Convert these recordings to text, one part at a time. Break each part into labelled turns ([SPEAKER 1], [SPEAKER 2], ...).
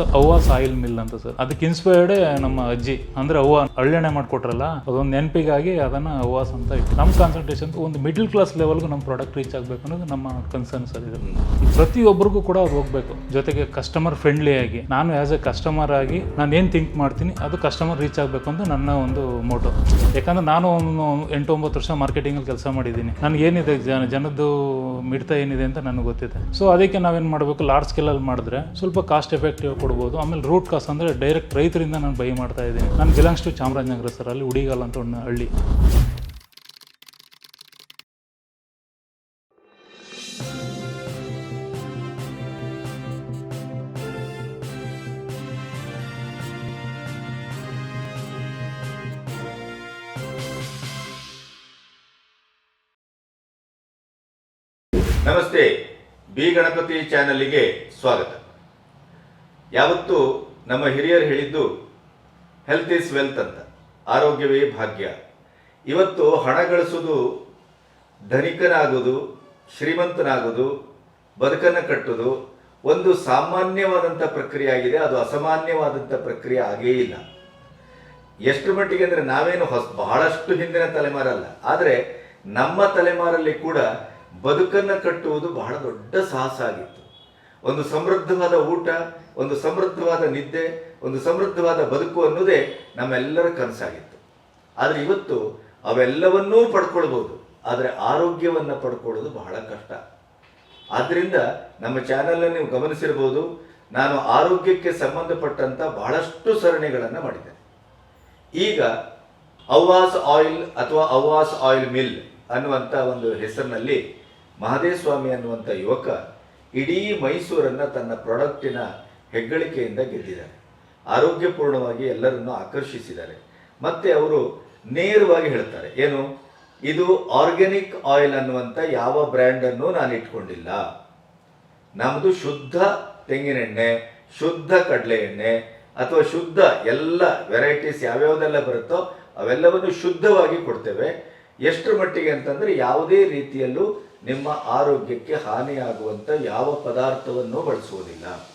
[SPEAKER 1] So ಅವ್ವ soil mill ಅಂತ sir. ಅದಕ್ಕೆ ಇನ್ಸ್ಪೈರ್ಡ್ ನಮ್ಮ ಅಜ್ಜಿ. ಅಂದ್ರೆ ಅವ್ವ ಅಳ್ಳೆಣೆ ಮಾಡ್ಕೊಟ್ರಲ್ಲ, ಅದೊಂದು ನೆನಪಿಗಾಗಿ ಅದನ್ನ ಅವ್ವಾಸ್ ಅಂತ ಇತ್ತು ನಮ್ಮ ಕಾನ್ಸಂಟ್ರೇಷನ್ ಒಂದು ಮಿಡ್ಲ್ ಕ್ಲಾಸ್ ಲೆವೆಲ್ಗೂ ನಮ್ಮ ಪ್ರಾಡಕ್ಟ್ ರೀಚ್ ಆಗಬೇಕು ಅನ್ನೋದು ನಮ್ಮ ಕನ್ಸರ್ನ್ ಸರ್ ಇದು. ಪ್ರತಿಯೊಬ್ಬರಿಗೂ ಕೂಡ ಅದು ಹೋಗಬೇಕು. ಜೊತೆಗೆ ಕಸ್ಟಮರ್ ಫ್ರೆಂಡ್ಲಿ ಆಗಿ. ನಾನು ಆ್ಯಸ್ ಎ ಕಸ್ಟಮರ್ ಆಗಿ ನಾನು ಏನು ಥಿಂಕ್ ಮಾಡ್ತೀನಿ, ಅದು ಕಸ್ಟಮರ್ ರೀಚ್ ಆಗಬೇಕು ಅಂತ ನನ್ನ ಒಂದು ಮೋಟೋ ಯಾಕಂದ್ರೆ ನಾನು ಒಂದು ಎಂಟು ಒಂಬತ್ತು ವರ್ಷ ಮಾರ್ಕೆಟಿಂಗಲ್ಲಿ ಕೆಲಸ ಮಾಡಿದ್ದೀನಿ. ನನಗೆ ಏನಿದೆ, ಜನ ಜನದ್ದು ಮಿಡ್ತಾ ಏನಿದೆ ಅಂತ ನನಗೆ ಗೊತ್ತಿದೆ. ಸೊ ಅದಕ್ಕೆ ನಾವೇನು ಮಾಡಬೇಕು? ಲಾರ್ಜ್ ಸ್ಕೇಲಲ್ಲಿ ಮಾಡಿದ್ರೆ ಸ್ವಲ್ಪ ಕಾಸ್ಟ್ ಎಫೆಕ್ಟಿವ್ ಕೊಡ್ಬೋದು. ಆಮೇಲೆ ರೂಟ್ ಕಾಸ್ ಅಂದರೆ ಡೈರೆಕ್ಟ್ ರೈತರಿಂದ ನಾನು ಬೈ ಮಾಡ್ತಾ ಇದ್ದೀನಿ. ನಾನು ಬಿಲಾಂಗ್ಸ್ ಟು ಚಾಮರಾಜನಗರ ಸರ್ ಅಲ್ಲಿ ಉಡಿಗಾಲ್ ಅಂತ ಒಂದು ಹಳ್ಳಿ.
[SPEAKER 2] ನಮಸ್ತೆ. ಬಿ ಗಣಪತಿ ಚಾನಲ್ಗೆ ಸ್ವಾಗತ. ಯಾವತ್ತು ನಮ್ಮ ಹಿರಿಯರು ಹೇಳಿದ್ದು ಹೆಲ್ತ್ ಈಸ್ ವೆಲ್ತ್ ಅಂತ, ಆರೋಗ್ಯವೇ ಭಾಗ್ಯ ಇವತ್ತು ಹಣ ಗಳಿಸೋದು, ಧನಿಕನಾಗೋದು, ಶ್ರೀಮಂತನಾಗೋದು, ಬದುಕನ್ನು ಕಟ್ಟೋದು ಒಂದು ಸಾಮಾನ್ಯವಾದಂಥ ಪ್ರಕ್ರಿಯೆ ಆಗಿದೆ. ಅದು ಅಸಾಮಾನ್ಯವಾದಂಥ ಪ್ರಕ್ರಿಯೆ ಆಗೇ ಇಲ್ಲ. ಎಷ್ಟು ಮಟ್ಟಿಗೆ ಅಂದರೆ ನಾವೇನು ಹೊಸ, ಬಹಳಷ್ಟು ಹಿಂದಿನ ತಲೆಮಾರಲ್ಲ. ಆದರೆ ನಮ್ಮ ತಲೆಮಾರಲ್ಲಿ ಕೂಡ ಬದುಕನ್ನು ಕಟ್ಟುವುದು ಬಹಳ ದೊಡ್ಡ ಸಾಹಸ ಆಗಿತ್ತು. ಒಂದು ಸಮೃದ್ಧವಾದ ಊಟ, ಒಂದು ಸಮೃದ್ಧವಾದ ನಿದ್ದೆ, ಒಂದು ಸಮೃದ್ಧವಾದ ಬದುಕು ಅನ್ನೋದೇ ನಮ್ಮೆಲ್ಲರ ಕನಸಾಗಿತ್ತು. ಆದರೆ ಇವತ್ತು ಅವೆಲ್ಲವನ್ನೂ ಪಡ್ಕೊಳ್ಬೋದು, ಆದರೆ ಆರೋಗ್ಯವನ್ನು ಪಡ್ಕೊಳ್ಳೋದು ಬಹಳ ಕಷ್ಟ. ಆದ್ದರಿಂದ ನಮ್ಮ ಚಾನೆಲ್ ನೀವು ಗಮನಿಸಿರ್ಬೋದು, ನಾನು ಆರೋಗ್ಯಕ್ಕೆ ಸಂಬಂಧಪಟ್ಟಂಥ ಬಹಳಷ್ಟು ಸರಣಿಗಳನ್ನು ಮಾಡಿದ್ದೇನೆ. ಈಗ ಅವ್ವಾಸ್ ಆಯಿಲ್ ಅಥವಾ ಅವ್ವಾಸ್ ಆಯಿಲ್ ಮಿಲ್ ಅನ್ನುವಂಥ ಒಂದು ಹೆಸರಿನಲ್ಲಿ ಮಹದೇವ ಸ್ವಾಮಿ ಅನ್ನುವಂಥ ಯುವಕ ಇಡೀ ಮೈಸೂರನ್ನು ತನ್ನ ಪ್ರಾಡಕ್ಟಿನ ಹೆಗ್ಗಳಿಕೆಯಿಂದ ಗೆದ್ದಿದ್ದಾರೆ. ಆರೋಗ್ಯಪೂರ್ಣವಾಗಿ ಎಲ್ಲರನ್ನು ಆಕರ್ಷಿಸಿದ್ದಾರೆ. ಮತ್ತು ಅವರು ನೇರವಾಗಿ ಹೇಳ್ತಾರೆ, ಏನು? ಇದು ಆರ್ಗ್ಯಾನಿಕ್ ಆಯಿಲ್ ಅನ್ನುವಂಥ ಯಾವ ಬ್ರ್ಯಾಂಡನ್ನು ನಾನು ಇಟ್ಕೊಂಡಿಲ್ಲ. ನಮ್ಮದು ಶುದ್ಧ ತೆಂಗಿನೆಣ್ಣೆ, ಶುದ್ಧ ಕಡಲೆ ಎಣ್ಣೆ ಅಥವಾ ಶುದ್ಧ ಎಲ್ಲ ವೆರೈಟೀಸ್ ಯಾವ್ಯಾವುದೆಲ್ಲ ಬರುತ್ತೋ ಅವೆಲ್ಲವನ್ನು ಶುದ್ಧವಾಗಿ ಕೊಡ್ತೇವೆ. ಎಷ್ಟರ ಮಟ್ಟಿಗೆ ಅಂತಂದರೆ ಯಾವುದೇ ರೀತಿಯಲ್ಲೂ ನಿಮ್ಮ ಆರೋಗ್ಯಕ್ಕೆ ಹಾನಿಯಾಗುವಂಥ ಯಾವ ಪದಾರ್ಥವನ್ನು ಬಳಸುವುದಿಲ್ಲ.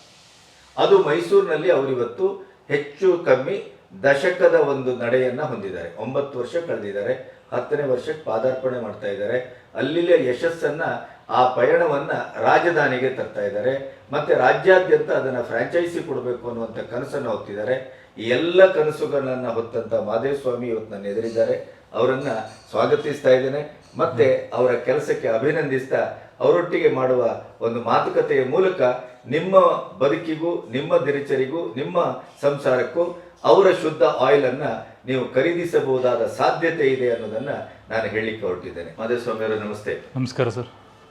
[SPEAKER 2] ಅದು ಮೈಸೂರಿನಲ್ಲಿ ಅವರಿವತ್ತು ಹೆಚ್ಚು ಕಮ್ಮಿ ದಶಕದ ಒಂದು ನಡೆಯನ್ನು ಹೊಂದಿದ್ದಾರೆ. ಒಂಬತ್ತು ವರ್ಷ ಕಳೆದಿದ್ದಾರೆ. ಹತ್ತನೇ ವರ್ಷಕ್ಕೆ ಪಾದಾರ್ಪಣೆ ಮಾಡ್ತಾ ಇದ್ದಾರೆ. ಅಲ್ಲಿಯ ಯಶಸ್ಸನ್ನು, ಆ ಪಯಣವನ್ನು ರಾಜಧಾನಿಗೆ ತರ್ತಾ ಇದ್ದಾರೆ. ಮತ್ತು ರಾಜ್ಯಾದ್ಯಂತ ಅದನ್ನು ಫ್ರಾಂಚೈಸಿ ಕೊಡಬೇಕು ಅನ್ನುವಂಥ ಕನಸನ್ನು ಹೊತ್ತಿದ್ದಾರೆ. ಈ ಎಲ್ಲ ಕನಸುಗಳನ್ನು ಹೊತ್ತಂಥ ಮಾದೇವಸ್ವಾಮಿ ಇವತ್ತು ನನ್ನ ಎದುರಿದ್ದಾರೆ. ಅವರನ್ನು ಸ್ವಾಗತಿಸ್ತಾ ಇದ್ದೇನೆ. ಮತ್ತೆ ಅವರ ಕೆಲಸಕ್ಕೆ ಅಭಿನಂದಿಸ್ತಾ ಅವರೊಟ್ಟಿಗೆ ಮಾಡುವ ಒಂದು ಮಾತುಕತೆಯ ಮೂಲಕ ನಿಮ್ಮ ಬದುಕಿಗೂ ನಿಮ್ಮ ದಿನಚರಿಗೂ ನಿಮ್ಮ ಸಂಸಾರಕ್ಕೂ ಅವರ ಶುದ್ಧ ಆಯಿಲ್ ಅನ್ನ ನೀವು ಖರೀದಿಸಬಹುದಾದ ಸಾಧ್ಯತೆ ಇದೆ ಅನ್ನೋದನ್ನ ನಾನು ಹೇಳಲಿಕ್ಕೆ ಹೊರಟಿದ್ದೇನೆ. ಮಾದೇಸ್ವಾಮಿ ಅವರೇ ನಮಸ್ತೆ.
[SPEAKER 1] ನಮಸ್ಕಾರ ಸರ್.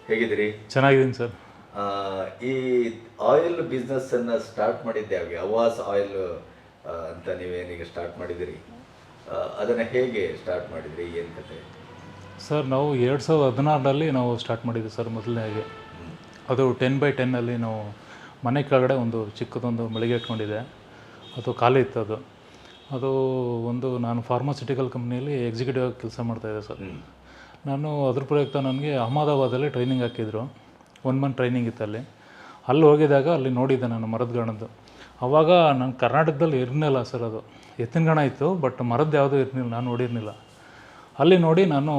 [SPEAKER 2] ಹೇಗಿದ್ದೀರಿ?
[SPEAKER 1] ಚೆನ್ನಾಗಿದ್ದೀನಿ ಸರ್.
[SPEAKER 2] ಈ ಆಯಿಲ್ ಬಿಸ್ನೆಸ್ ಅನ್ನ ಸ್ಟಾರ್ಟ್ ಮಾಡಿದ್ದೆ ಯಾವಾಗ ಅವಾಸ್ ಆಯಿಲ್ ಅಂತ ನೀವೇನೀಗ ಸ್ಟಾರ್ಟ್ ಮಾಡಿದಿರಿ ಅದನ್ನು ಅದನ್ನ ಹೇಗೆ ಸ್ಟಾರ್ಟ್ ಮಾಡಿದ್ರಿ? ಏನು ಕತೆ
[SPEAKER 1] ಸರ್ ನಾವು ಎರಡು ಸಾವಿರದ ಹದಿನಾರರಲ್ಲಿ ನಾವು ಸ್ಟಾರ್ಟ್ ಮಾಡಿದ್ವಿ ಸರ್ ಮೊದಲನೇಗೆ ಅದು ಟೆನ್ ಬೈ ಟೆನ್ನಲ್ಲಿ ನಾವು ಮನೆ ಕೆಳಗಡೆ ಒಂದು ಚಿಕ್ಕದೊಂದು ಮಳಿಗೆ ಇಟ್ಕೊಂಡಿದೆ ಅದು ಖಾಲಿ ಇತ್ತು ಅದು. ಅದು ಒಂದು ನಾನು ಫಾರ್ಮಾಸ್ಯೂಟಿಕಲ್ ಕಂಪ್ನಿಯಲ್ಲಿ ಎಕ್ಸಿಕ್ಯೂಟಿವ್ ಆಗಿ ಕೆಲಸ ಮಾಡ್ತಾಯಿದ್ದೆ ಸರ್. ನಾನು ಅದ್ರ ಪ್ರಯುಕ್ತ ನನಗೆ ಅಹಮದಾಬಾದಲ್ಲಿ ಟ್ರೈನಿಂಗ್ ಹಾಕಿದ್ರು. ಒನ್ ಮಂತ್ ಟ್ರೈನಿಂಗ್ ಇತ್ತು ಅಲ್ಲಿ. ಅಲ್ಲಿ ಹೋಗಿದಾಗ ಅಲ್ಲಿ ನೋಡಿದ್ದೆ ನಾನು ಮರದ ಗಣದ್ದು. ಅವಾಗ ನಾನು ಕರ್ನಾಟಕದಲ್ಲಿ ಇರಲಿಲ್ಲ ಸರ್ ಅದು. ಎತ್ತಿನ ಗಣ ಇತ್ತು ಬಟ್ ಮರದ್ದು ಯಾವುದೂ ಇರಲಿಲ್ಲ ನಾನು ನೋಡಿರಲಿಲ್ಲ. ಅಲ್ಲಿ ನೋಡಿ ನಾನು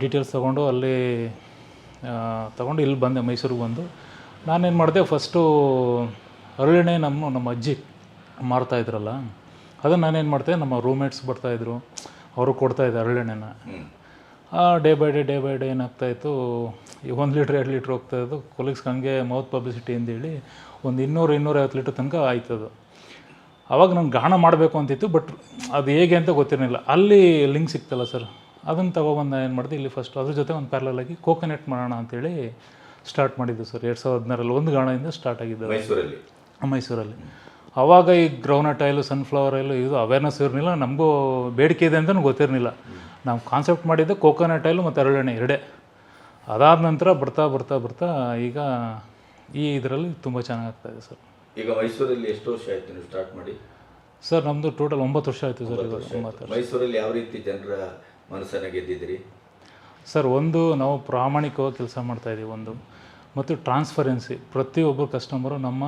[SPEAKER 1] ಡೀಟೇಲ್ಸ್ ತೊಗೊಂಡು ಅಲ್ಲಿ ತಗೊಂಡು ಇಲ್ಲಿ ಬಂದೆ ಮೈಸೂರಿಗೆ ಬಂದು. ನಾನೇನು ಮಾಡಿದೆ ಫಸ್ಟು ಅರಳೆಣ್ಣೆ ನಮ್ಮ ನಮ್ಮ ಅಜ್ಜಿ ಮಾರ್ತಾಯಿದ್ರಲ್ಲ ಅದನ್ನು ನಾನೇನು ಮಾಡ್ತೆ ನಮ್ಮ ರೂಮ್ಮೇಟ್ಸ್ ಬರ್ತಾಯಿದ್ರು ಅವರು ಕೊಡ್ತಾಯಿದ್ದೆ ಅರಳೆಣ್ಣೆನ day by day day by day ಏನಾಗ್ತಾಯಿತ್ತು ಈ ಒಂದು ಲೀಟ್ರ್ ಎರಡು ಲೀಟ್ರ್ ಹೋಗ್ತಾಯಿದ್ದು ಕೊಲೀಗ್ಸ್ಗೆ ಹಂಗೆ ಮೌತ್ ಪಬ್ಲಿಸಿಟಿ ಅಂತೇಳಿ ಒಂದು ಇನ್ನೂರು ಇನ್ನೂರೈವತ್ತು ಲೀಟ್ರ್ ತನಕ ಆಯ್ತದು. ಅವಾಗ ನಂಗೆ ಗಾಣ ಮಾಡಬೇಕು ಅಂತಿತ್ತು ಬಟ್ ಅದು ಹೇಗೆ ಅಂತ ಗೊತ್ತಿರಲಿಲ್ಲ. ಅಲ್ಲಿ ಲಿಂಕ್ ಸಿಕ್ತಲ್ಲ ಸರ್ ಅದನ್ನು ತಗೊಬಂದು ಏನು ಮಾಡಿದೆ ಇಲ್ಲಿ ಫಸ್ಟ್ ಅದ್ರ ಜೊತೆ ಒಂದು ಪ್ಯಾರಲಲ್ ಆಗಿ ಕೋಕೋನೆಟ್ ಮಾಡೋಣ ಅಂತೇಳಿ ಸ್ಟಾರ್ಟ್ ಮಾಡಿದ್ದು ಸರ್. ಎರಡು ಸಾವಿರದ ಹದಿನಾರಲ್ಲಿ ಒಂದು ಗಾಣದಿಂದ ಸ್ಟಾರ್ಟ್ ಆಗಿದ್ದು.
[SPEAKER 2] ಮೈಸೂರಲ್ಲಿ?
[SPEAKER 1] ಮೈಸೂರಲ್ಲಿ. ಆವಾಗ ಈ ಗ್ರೌನಟ್ ಆಯಿಲು ಸನ್ಫ್ಲವರ್ ಆಯಿಲು ಇದು ಅವೇರ್ನೆಸ್ ಇರಲಿಲ್ಲ ನಮಗೂ ಬೇಡಿಕೆ ಇದೆ ಅಂತಲೂ ಗೊತ್ತಿರಲಿಲ್ಲ. ನಾವು ಕಾನ್ಸೆಪ್ಟ್ ಮಾಡಿದ್ದು ಕೋಕೋನಟ್ ಆಯಿಲು ಮತ್ತು ಅರಳೆಣ್ಣೆ ಎರಡೇ. ಅದಾದ ನಂತರ ಬರ್ತಾ ಬರ್ತಾ ಬರ್ತಾ ಈಗ ಈ ಇದರಲ್ಲಿ ತುಂಬ ಚೆನ್ನಾಗಾಗ್ತಾಯಿದೆ ಸರ್.
[SPEAKER 2] ಈಗ ಮೈಸೂರಲ್ಲಿ ಎಷ್ಟು ವರ್ಷ ಆಯ್ತು ನೀವು ಸ್ಟಾರ್ಟ್ ಮಾಡಿ?
[SPEAKER 1] ಸರ್ ನಮ್ಮದು ಟೋಟಲ್ ಒಂಬತ್ತು ವರ್ಷ ಆಯಿತು ಸರ್.
[SPEAKER 2] ಒಂಬತ್ತು ವರ್ಷ ಮೈಸೂರಲ್ಲಿ ಯಾವ ರೀತಿ ಜನರ ಮನಸ್ಸನ್ನ ಗೆದ್ದಿದ್ರಿ
[SPEAKER 1] ಸರ್ ಒಂದು ನಾವು ಪ್ರಾಮಾಣಿಕವಾಗಿ ಕೆಲಸ ಮಾಡ್ತಾ ಇದ್ದೀವಿ ಒಂದು. ಮತ್ತು ಟ್ರಾನ್ಸ್ಪರೆನ್ಸಿ ಪ್ರತಿಯೊಬ್ಬರು ಕಸ್ಟಮರು ನಮ್ಮ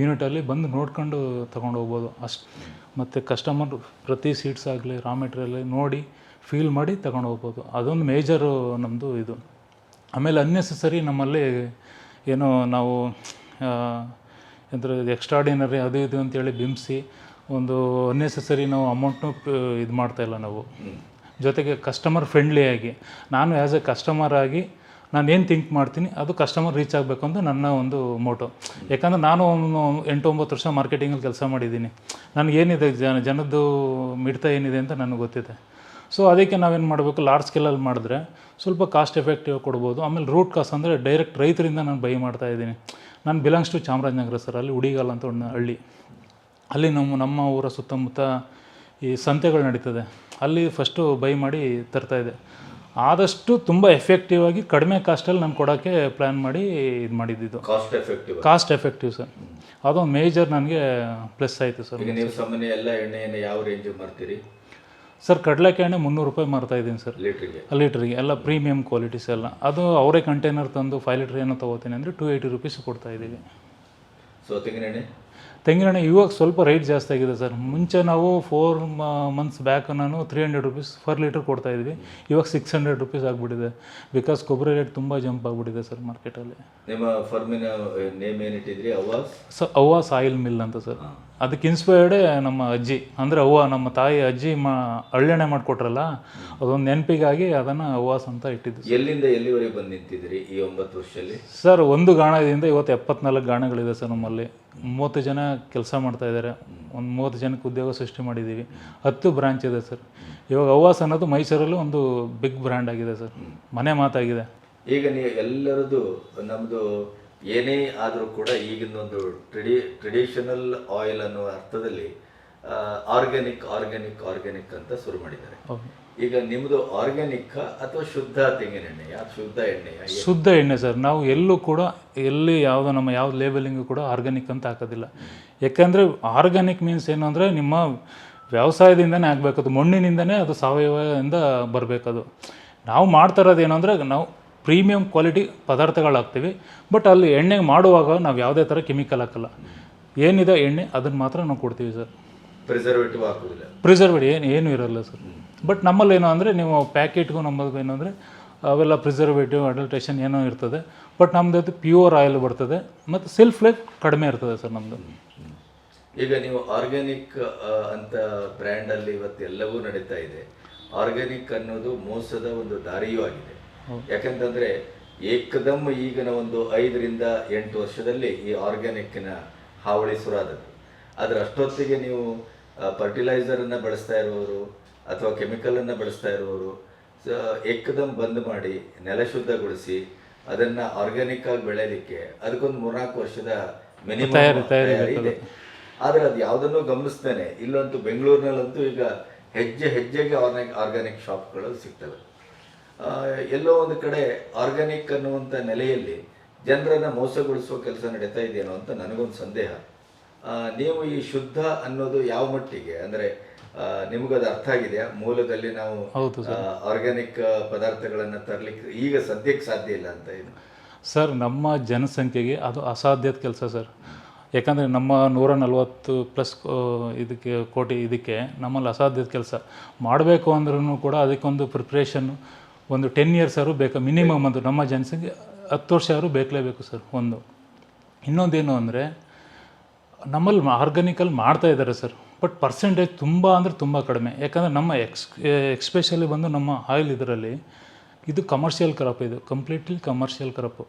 [SPEAKER 1] ಯೂನಿಟಲ್ಲಿ ಬಂದು ನೋಡ್ಕೊಂಡು ತೊಗೊಂಡು ಹೋಗ್ಬೋದು. ಅಷ್ಟು ಮತ್ತು ಕಸ್ಟಮರ್ ಪ್ರತಿ ಸೀಟ್ಸ್ ಆಗಲಿ ರಾ ಮೆಟೀರಿಯಲ್ ನೋಡಿ ಫೀಲ್ ಮಾಡಿ ತಗೊಂಡು ಹೋಗ್ಬೋದು. ಅದೊಂದು ಮೇಜರು ನಮ್ಮದು ಇದು. ಆಮೇಲೆ ಅನ್ನೆಸೆಸರಿ ನಮ್ಮಲ್ಲಿ ಏನೋ ನಾವು ಅಂದರೆ ಎಕ್ಸ್ಟ್ರಾಡಿನರಿ ಅದು ಇದು ಅಂತೇಳಿ ಬಿಂಬಿಸಿ ಒಂದು ಅನ್ನೆಸೆಸರಿ ನಾವು ಅಮೌಂಟ್ನು ಇದು ಮಾಡ್ತಾಯಿಲ್ಲ ನಾವು. ಜೊತೆಗೆ ಕಸ್ಟಮರ್ ಫ್ರೆಂಡ್ಲಿಯಾಗಿ ನಾನು ಆ್ಯಸ್ ಎ ಕಸ್ಟಮರ್ ಆಗಿ ನಾನು ಏನು ಥಿಂಕ್ ಮಾಡ್ತೀನಿ, ಅದು ಕಸ್ಟಮರ್ ರೀಚ್ ಆಗಬೇಕು ಅಂತ ನನ್ನ ಒಂದು ಮೋಟೋ ಯಾಕಂದರೆ ನಾನು ಒಂದು ಎಂಟು ಒಂಬತ್ತು ವರ್ಷ ಮಾರ್ಕೆಟಿಂಗಲ್ಲಿ ಕೆಲಸ ಮಾಡಿದ್ದೀನಿ. ನನಗೇನಿದೆ ಜನ, ಜನದ್ದು ಮಿಡ್ತಾ ಏನಿದೆ ಅಂತ ನನಗೆ ಗೊತ್ತಿದೆ. ಸೊ ಅದಕ್ಕೆ ನಾವೇನು ಮಾಡಬೇಕು ಲಾರ್ಜ್ ಸ್ಕೇಲಲ್ಲಿ ಮಾಡಿದ್ರೆ ಸ್ವಲ್ಪ ಕಾಸ್ಟ್ ಎಫೆಕ್ಟಿವ್ ಕೊಡ್ಬೋದು. ಆಮೇಲೆ ರೂಟ್ ಕಾಸ್ಟ್ ಅಂದರೆ ಡೈರೆಕ್ಟ್ ರೈತರಿಂದ ನಾನು ಬೈ ಮಾಡ್ತಾ ಇದ್ದೀನಿ. ನಾನು ಬಿಲಾಂಗ್ಸ್ ಟು ಚಾಮರಾಜನಗರ ಸರ್ ಅಲ್ಲಿ ಉಡಿಗಾಲ್ ಅಂತ ಒಂದು ಹಳ್ಳಿ. ಅಲ್ಲಿ ನಮ್ಮ ನಮ್ಮ ಊರ ಸುತ್ತಮುತ್ತ ಈ ಸಂತೆಗಳು ನಡೀತದೆ. ಅಲ್ಲಿ ಫಸ್ಟು ಬೈ ಮಾಡಿ ತರ್ತಾಯಿದ್ದೆ ಆದಷ್ಟು ತುಂಬ ಎಫೆಕ್ಟಿವ್ ಆಗಿ ಕಡಿಮೆ ಕಾಸ್ಟಲ್ಲಿ ನಾನು ಕೊಡೋಕ್ಕೆ ಪ್ಲ್ಯಾನ್ ಮಾಡಿ ಇದು ಮಾಡಿದ್ದಿದ್ದು.
[SPEAKER 2] Cost effective
[SPEAKER 1] cost effective sir ಅದೊಂದು ಮೇಜರ್ ನನಗೆ ಪ್ಲಸ್ ಆಯಿತು ಸರ್
[SPEAKER 2] ನೀವು ಸಾಮಾನ್ಯ ಎಲ್ಲ ಎಣ್ಣೆಯನ್ನು ಯಾವ ರೇಂಜಿಗೆ ಮಾರ್ತೀರಿ?
[SPEAKER 1] ಸರ್ ಕಡಲೆಕಾಯಿ ಎಣ್ಣೆ ಮುನ್ನೂರು ರೂಪಾಯಿ ಮಾರ್ತಾ ಇದ್ದೀನಿ ಸರ್.
[SPEAKER 2] ಲೀಟ್ರಿಗೆ.
[SPEAKER 1] ಲೀಟ್ರಿಗೆ ಎಲ್ಲ ಪ್ರೀಮಿಯಂ ಕ್ವಾಲಿಟೀಸ್ ಎಲ್ಲ. ಅದು ಅವರೇ ಕಂಟೈನರ್ ತಂದು ಫೈವ್ ಲೀಟ್ರ್ ಏನೋ ತೊಗೋತೀನಿ ಅಂದರೆ ಟು ಏಯ್ಟಿ ರುಪೀಸ್ ಕೊಡ್ತಾ ಇದ್ದೀವಿ.
[SPEAKER 2] ಸೊ ತೆಂಗಿನೆಣ್ಣೆ?
[SPEAKER 1] ತೆಂಗಿನೆಣ್ಣೆ ಇವಾಗ ಸ್ವಲ್ಪ ರೇಟ್ ಜಾಸ್ತಿ ಆಗಿದೆ ಸರ್. ಮುಂಚೆ ನಾವು ಫೋರ್ ಮಂತ್ಸ್ ಬ್ಯಾಕ್ ನಾನು three hundred rupees per litre ಕೊಡ್ತಾ ಇದ್ವಿ. ಇವಾಗ ಸಿಕ್ಸ್ ಹಂಡ್ರೆಡ್ ರುಪೀಸ್ ಆಗಿಬಿಟ್ಟಿದೆ. ಬಿಕಾಸ್ ಕೊಬ್ಬರಿ ರೇಟ್ ತುಂಬ ಜಂಪ್ ಆಗಿಬಿಟ್ಟಿದೆ ಸರ್ ಮಾರ್ಕೆಟಲ್ಲಿ
[SPEAKER 2] ನಿಮ್ಮ ಫರ್ಮಿನ name ಏನಿಟ್ಟಿದ್ರಿ? Avas?
[SPEAKER 1] Sir Avas soil mill ಅಂತ ಸರ್. ಅದಕ್ಕೆ ಇನ್ಸ್ಪೈರ್ಡೇ ನಮ್ಮ ಅಜ್ಜಿ. ಅಂದರೆ ಅವ್ವ ನಮ್ಮ ತಾಯಿ ಅಜ್ಜಿ ಮಾ ಅಳ್ಳೆಣೆ ಮಾಡಿಕೊಟ್ರಲ್ಲ ಅದೊಂದು ನೆನಪಿಗಾಗಿ ಅದನ್ನು ಅವ್ವಾಸ್ ಅಂತ ಇಟ್ಟಿದ್ದು.
[SPEAKER 2] ಎಲ್ಲಿಂದ ಎಲ್ಲಿವರೆಗೆ ಬಂದು ನಿಂತಿದ್ದೀರಿ ಈ ಒಂಬತ್ತು ವರ್ಷದಲ್ಲಿ
[SPEAKER 1] ಸರ್ ಒಂದು ಗಾಣದಿಂದ ಇವತ್ತು ಎಪ್ಪತ್ನಾಲ್ಕು ಗಾಣಗಳಿದೆ ಸರ್ ನಮ್ಮಲ್ಲಿ. ಮೂವತ್ತು ಜನ ಕೆಲಸ ಮಾಡ್ತಾ ಇದ್ದಾರೆ. ಒಂದು ಮೂವತ್ತು ಜನಕ್ಕೆ ಉದ್ಯೋಗ ಸೃಷ್ಟಿ ಮಾಡಿದ್ದೀವಿ. ಹತ್ತು ಬ್ರಾಂಚ್ ಇದೆ ಸರ್. ಇವಾಗ ಅವ್ವಾಸ್ ಅನ್ನೋದು ಮೈಸೂರಲ್ಲಿ ಒಂದು ಬಿಗ್ ಬ್ರ್ಯಾಂಡ್ ಆಗಿದೆ ಸರ್. ಮನೆ ಮಾತಾಗಿದೆ.
[SPEAKER 2] ಈಗ ನೀವು ಎಲ್ಲರದ್ದು ನಮ್ಮದು ಏನೇ ಆದರೂ ಕೂಡ ಈಗಿನ ಒಂದು ಟ್ರೆಡಿ ಟ್ರೆಡಿಷನಲ್ ಆಯಿಲ್ ಅನ್ನುವ ಅರ್ಥದಲ್ಲಿ ಆರ್ಗ್ಯಾನಿಕ್ ಆರ್ಗ್ಯಾನಿಕ್ ಆರ್ಗ್ಯಾನಿಕ್ ಅಂತ ಶುರು ಮಾಡಿದ್ದಾರೆ. ಈಗ ನಿಮ್ಮದು ಆರ್ಗ್ಯಾನಿಕ್ ಅಥವಾ ಶುದ್ಧ ತೆಂಗಿನೆಣ್ಣೆಯ ಶುದ್ಧ ಎಣ್ಣೆಯ?
[SPEAKER 1] ಶುದ್ಧ ಎಣ್ಣೆ ಸರ್. ನಾವು ಎಲ್ಲೂ ಕೂಡ ಎಲ್ಲಿ ಯಾವುದೋ ನಮ್ಮ ಯಾವ್ದು ಲೇಬಲಿಂಗು ಕೂಡ ಆರ್ಗ್ಯಾನಿಕ್ ಅಂತ ಹಾಕೋದಿಲ್ಲ. ಯಾಕಂದರೆ ಆರ್ಗ್ಯಾನಿಕ್ ಮೀನ್ಸ್ ಏನು ಅಂದರೆ ನಿಮ್ಮ ವ್ಯವಸಾಯದಿಂದನೇ ಆಗಬೇಕದು ಮಣ್ಣಿನಿಂದನೇ ಅದು ಸಾವಯವದಿಂದ ಬರಬೇಕದು ನಾವು ಮಾಡ್ತಾ ಇರೋದು ಏನು ಅಂದರೆ ನಾವು ಪ್ರೀಮಿಯಂ ಕ್ವಾಲಿಟಿ ಪದಾರ್ಥಗಳು ಹಾಕ್ತೀವಿ ಬಟ್ ಅಲ್ಲಿ ಎಣ್ಣೆ ಮಾಡುವಾಗ ನಾವು ಯಾವುದೇ ಥರ ಕೆಮಿಕಲ್ ಹಾಕಲ್ಲ. ಏನಿದೆ ಎಣ್ಣೆ ಅದನ್ನು ಮಾತ್ರ ನಾವು ಕೊಡ್ತೀವಿ ಸರ್.
[SPEAKER 2] ಪ್ರಿಸರ್ವೇಟಿವ್ ಹಾಕೋದಿಲ್ಲ
[SPEAKER 1] ಪ್ರಿಸರ್ವೇಟಿವ್ ಏನು ಏನೂ ಇರಲ್ಲ ಸರ್. ಬಟ್ ನಮ್ಮಲ್ಲಿ ಏನು ಅಂದರೆ ನೀವು ಪ್ಯಾಕೆಟ್ಗೂ ನಮ್ಮದು ಏನು ಅಂದರೆ ಅವೆಲ್ಲ ಪ್ರಿಸರ್ವೇಟಿವ್ ಅಡಲ್ಟ್ರೇಷನ್ ಏನೋ ಇರ್ತದೆ. ಬಟ್ ನಮ್ಮದು ಪ್ಯೂರ್ ಆಯಿಲ್ ಬರ್ತದೆ. ಮತ್ತು ಸೆಲ್ಫ್ ಲೈಫ್ ಕಡಿಮೆ ಇರ್ತದೆ ಸರ್ ನಮ್ಮದು
[SPEAKER 2] ಈಗ ನೀವು ಆರ್ಗ್ಯಾನಿಕ್ ಅಂತ ಬ್ರ್ಯಾಂಡಲ್ಲಿ ಇವತ್ತು ಎಲ್ಲವೂ ನಡೀತಾ ಇದೆ. ಆರ್ಗ್ಯಾನಿಕ್ ಅನ್ನೋದು ಮೋಸದ ಒಂದು ದಾರಿಯೂ ಆಗಿದೆ. ಯಾಕಂತಂದ್ರೆ ಏಕದಮ್ ಈಗಿನ ಒಂದು ಐದರಿಂದ ಎಂಟು ವರ್ಷದಲ್ಲಿ ಈ ಆರ್ಗ್ಯಾನಿಕ್ನ ಹಾವಳಿ ಸುರಾದದ್ದು. ಆದ್ರೆ ಅಷ್ಟೊತ್ತಿಗೆ ನೀವು ಫರ್ಟಿಲೈಸರ್ ಅನ್ನ ಬಳಸ್ತಾ ಇರುವವರು ಅಥವಾ ಕೆಮಿಕಲ್ ಅನ್ನ ಬಳಸ್ತಾ ಇರುವವರು ಏಕದಮ್ ಬಂದ್ ಮಾಡಿ ನೆಲ ಶುದ್ಧಗೊಳಿಸಿ ಅದನ್ನ ಆರ್ಗ್ಯಾನಿಕ್ ಆಗಿ ಬೆಳೆಯಲಿಕ್ಕೆ ಅದಕ್ಕೊಂದು ಮೂರ್ನಾಲ್ಕು ವರ್ಷದ ಮಿನಿಮಮ್ ತಯಾರಿ ಇದೆ. ಆದ್ರೆ ಅದು ಯಾವುದನ್ನು ಗಮನಿಸ್ತೇನೆ ಇಲ್ಲಂತೂ ಬೆಂಗಳೂರಿನಲ್ಲಂತೂ ಈಗ ಹೆಜ್ಜೆ ಹೆಜ್ಜೆಗೆ ಆರ್ಗ್ಯಾನಿಕ್ ಆರ್ಗ್ಯಾನಿಕ್ ಶಾಪ್ಗಳು ಸಿಗ್ತವೆ. ಎಲ್ಲೋ ಒಂದು ಕಡೆ ಆರ್ಗ್ಯಾನಿಕ್ ಅನ್ನುವಂಥ ನೆಲೆಯಲ್ಲಿ ಜನರನ್ನು ಮೋಸಗೊಳಿಸುವ ಕೆಲಸ ನಡೀತಾ ಇದೆಯೇನೋ ಅಂತ ನನಗೊಂದು ಸಂದೇಹ. ನೀವು ಈ ಶುದ್ಧ ಅನ್ನೋದು ಯಾವ ಮಟ್ಟಿಗೆ? ಅಂದರೆ ನಿಮಗದು ಅರ್ಥ ಆಗಿದೆಯಾ? ಮೂಲದಲ್ಲಿ ನಾವು
[SPEAKER 1] ಹೌದು
[SPEAKER 2] ಆರ್ಗ್ಯಾನಿಕ್ ಪದಾರ್ಥಗಳನ್ನು ತರಲಿಕ್ಕೆ ಈಗ ಸದ್ಯಕ್ಕೆ ಸಾಧ್ಯ ಇಲ್ಲ ಅಂತ ಇದು.
[SPEAKER 1] ಸರ್ ನಮ್ಮ ಜನಸಂಖ್ಯೆಗೆ ಅದು ಅಸಾಧ್ಯದ ಕೆಲಸ ಸರ್. ಯಾಕಂದರೆ ನಮ್ಮ ನೂರ ನಲ್ವತ್ತು ಪ್ಲಸ್ ಇದಕ್ಕೆ ಕೋಟಿ ಇದಕ್ಕೆ ನಮ್ಮಲ್ಲಿ ಅಸಾಧ್ಯದ ಕೆಲಸ. ಮಾಡಬೇಕು ಅಂದ್ರೂ ಕೂಡ ಅದಕ್ಕೊಂದು ಪ್ರಿಪ್ರೇಷನ್ನು ಒಂದು ಟೆನ್ ಇಯರ್ಸ್ ಆದರೂ ಬೇಕು? ಮಿನಿಮಮ್ ಅದು ನಮ್ಮ ಜನಸಂಖ್ಯೆ ಹತ್ತು ವರ್ಷ ಆದರೂ ಬೇಕಲೇಬೇಕು ಸರ್, ಒಂದು. ಇನ್ನೊಂದೇನು ಅಂದರೆ, ನಮ್ಮಲ್ಲಿ ಆರ್ಗಾನಿಕಲ್ಲಿ ಮಾಡ್ತಾ ಇದ್ದಾರೆ ಸರ್. ಬಟ್ ಪರ್ಸೆಂಟೇಜ್ ತುಂಬ ಅಂದರೆ ತುಂಬ ಕಡಿಮೆ. ಯಾಕಂದರೆ ನಮ್ಮ ಎಕ್ಸ್ ಎಕ್ಸ್ಪೆಷಲಿ ಬಂದು ನಮ್ಮ ಆಯಿಲ್ ಇದರಲ್ಲಿ, ಇದು ಕಮರ್ಷಿಯಲ್ ಕ್ರಾಪ್ ಇದು ಕಂಪ್ಲೀಟ್ಲಿ ಕಮರ್ಷಿಯಲ್ ಕ್ರಾಪು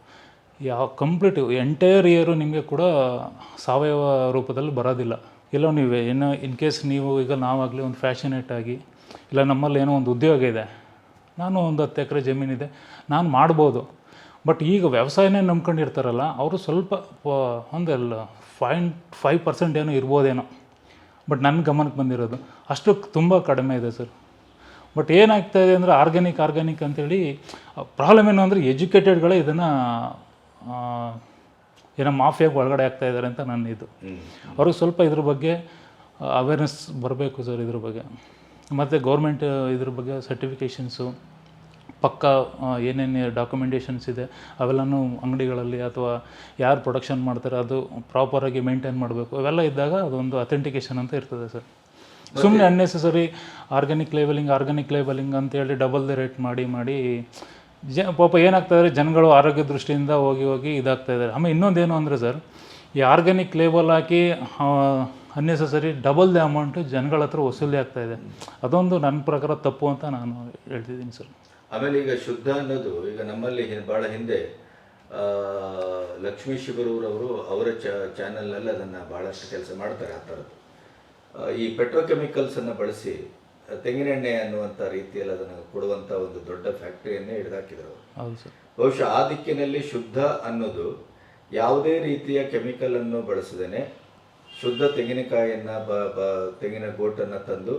[SPEAKER 1] ಯಾವ ಕಂಪ್ಲೀಟ್ ಎಂಟೈರ್ ಇಯರು ನಿಮಗೆ ಕೂಡ ಸಾವಯವ ರೂಪದಲ್ಲಿ ಬರೋದಿಲ್ಲ. ಎಲ್ಲೋ ನೀವೇ ಏನೋ ಇನ್ ಕೇಸ್ ನೀವು ಈಗ ನಾವಾಗಲಿ ಒಂದು ಫ್ಯಾಷನೇಟ್ ಆಗಿ, ಇಲ್ಲ ನಮ್ಮಲ್ಲಿ ಏನೋ ಒಂದು ಉದ್ಯೋಗ ಇದೆ ನಾನು ಒಂದು ಹತ್ತು ಎಕರೆ ಜಮೀನಿದೆ ನಾನು ಮಾಡ್ಬೋದು. ಬಟ್ ಈಗ ವ್ಯವಸಾಯನೇ ನಂಬ್ಕೊಂಡಿರ್ತಾರಲ್ಲ ಅವರು ಸ್ವಲ್ಪ ಒಂದೆಲ್ಲ ಫೈನ್ ಫೈವ್ ಪರ್ಸೆಂಟ್ ಏನೋ ಇರ್ಬೋದೇನೋ. ಬಟ್ ನನ್ನ ಗಮನಕ್ಕೆ ಬಂದಿರೋದು ಅಷ್ಟು ತುಂಬ ಕಡಿಮೆ ಇದೆ ಸರ್. ಬಟ್ ಏನಾಗ್ತಾ ಇದೆ ಅಂದರೆ ಆರ್ಗ್ಯಾನಿಕ್ ಆರ್ಗ್ಯಾನಿಕ್ ಅಂತೇಳಿ ಪ್ರಾಬ್ಲಮ್ ಏನು ಅಂದರೆ ಎಜುಕೇಟೆಡ್ಗಳೇ ಇದನ್ನು ಏನೋ ಮಾಫಿಯಾಗಿ ಒಳಗಡೆ ಆಗ್ತಾ ಇದ್ದಾರೆ ಅಂತ ನನ್ನ ಇದು. ಅವ್ರಿಗೆ ಸ್ವಲ್ಪ ಇದ್ರ ಬಗ್ಗೆ ಅವೇರ್ನೆಸ್ ಬರಬೇಕು ಸರ್ ಇದ್ರ ಬಗ್ಗೆ. ಮತ್ತು ಗೌರ್ಮೆಂಟ್ ಇದ್ರ ಬಗ್ಗೆ ಸರ್ಟಿಫಿಕೇಷನ್ಸು, ಪಕ್ಕ ಏನೇನು ಡಾಕ್ಯುಮೆಂಟೇಷನ್ಸ್ ಇದೆ, ಅವೆಲ್ಲನೂ ಅಂಗಡಿಗಳಲ್ಲಿ ಅಥವಾ ಯಾರು ಪ್ರೊಡಕ್ಷನ್ ಮಾಡ್ತಾರೆ, ಅದು ಪ್ರಾಪರಾಗಿ ಮೇಂಟೈನ್ ಮಾಡಬೇಕು. ಅವೆಲ್ಲ ಇದ್ದಾಗ ಅದೊಂದು ಅಥೆಂಟಿಕೇಷನ್ ಅಂತ ಇರ್ತದೆ ಸರ್. ಸುಮ್ಮನೆ unnecessary organic labelling organic labelling ಅಂತೇಳಿ ಡಬಲ್ ದ ರೇಟ್ ಮಾಡಿ ಮಾಡಿ, ಜ, ಪಾಪ ಏನಾಗ್ತಾ ಇದೆ ಜನಗಳು ಆರೋಗ್ಯ ದೃಷ್ಟಿಯಿಂದ ಹೋಗಿ ಹೋಗಿ ಇದಾಗ್ತಾ ಇದ್ದಾರೆ ಆಮೇಲೆ ಇನ್ನೊಂದೇನು ಅಂದರೆ ಸರ್, ಈ ಆರ್ಗ್ಯಾನಿಕ್ ಲೇಬಲ್ ಹಾಕಿ ಅನ್ನೆಸೆಸರಿ ಡಬಲ್ ದ ಅಮೌಂಟು ಜನಗಳ ಹತ್ರ ವಸೂಲಿ ಆಗ್ತಾ ಇದೆ. ಅದೊಂದು ನನ್ನ ಪ್ರಕಾರ ತಪ್ಪು ಅಂತ ನಾನು ಹೇಳ್ತಿದ್ದೀನಿ ಸರ್.
[SPEAKER 2] ಆಮೇಲೆ ಈಗ ಶುದ್ಧ ಅನ್ನೋದು ಈಗ ನಮ್ಮಲ್ಲಿ ಬಹಳ ಹಿಂದೆ ಲಕ್ಷ್ಮೀ ಶಿಬರೂರವರು ಅವರ ಚ ಚಾನಲ್ನಲ್ಲಿ ಅದನ್ನು ಭಾಳಷ್ಟು ಕೆಲಸ ಮಾಡ್ತಾರೆ ಆ ಥರದ್ದು. ಈ ಪೆಟ್ರೋಕೆಮಿಕಲ್ಸನ್ನು ಬಳಸಿ ತೆಂಗಿನೆಣ್ಣೆ ಅನ್ನುವಂಥ ರೀತಿಯಲ್ಲಿ ಅದನ್ನು ಕೊಡುವಂಥ ಒಂದು ದೊಡ್ಡ ಫ್ಯಾಕ್ಟ್ರಿಯನ್ನೇ ಹಿಡಿದಾಕಿದ್ರು.
[SPEAKER 1] ಹೌದು ಸರ್.
[SPEAKER 2] ಬಹುಶಃ ಆ ದಿಕ್ಕಿನಲ್ಲಿ ಶುದ್ಧ ಅನ್ನೋದು ಯಾವುದೇ ರೀತಿಯ ಕೆಮಿಕಲ್ ಅನ್ನು ಬಳಸದೇನೆ ಶುದ್ಧ ತೆಂಗಿನಕಾಯಿಯನ್ನ ಬ ಬ ತೆಂಗಿನ ಗೋಟನ್ನು ತಂದು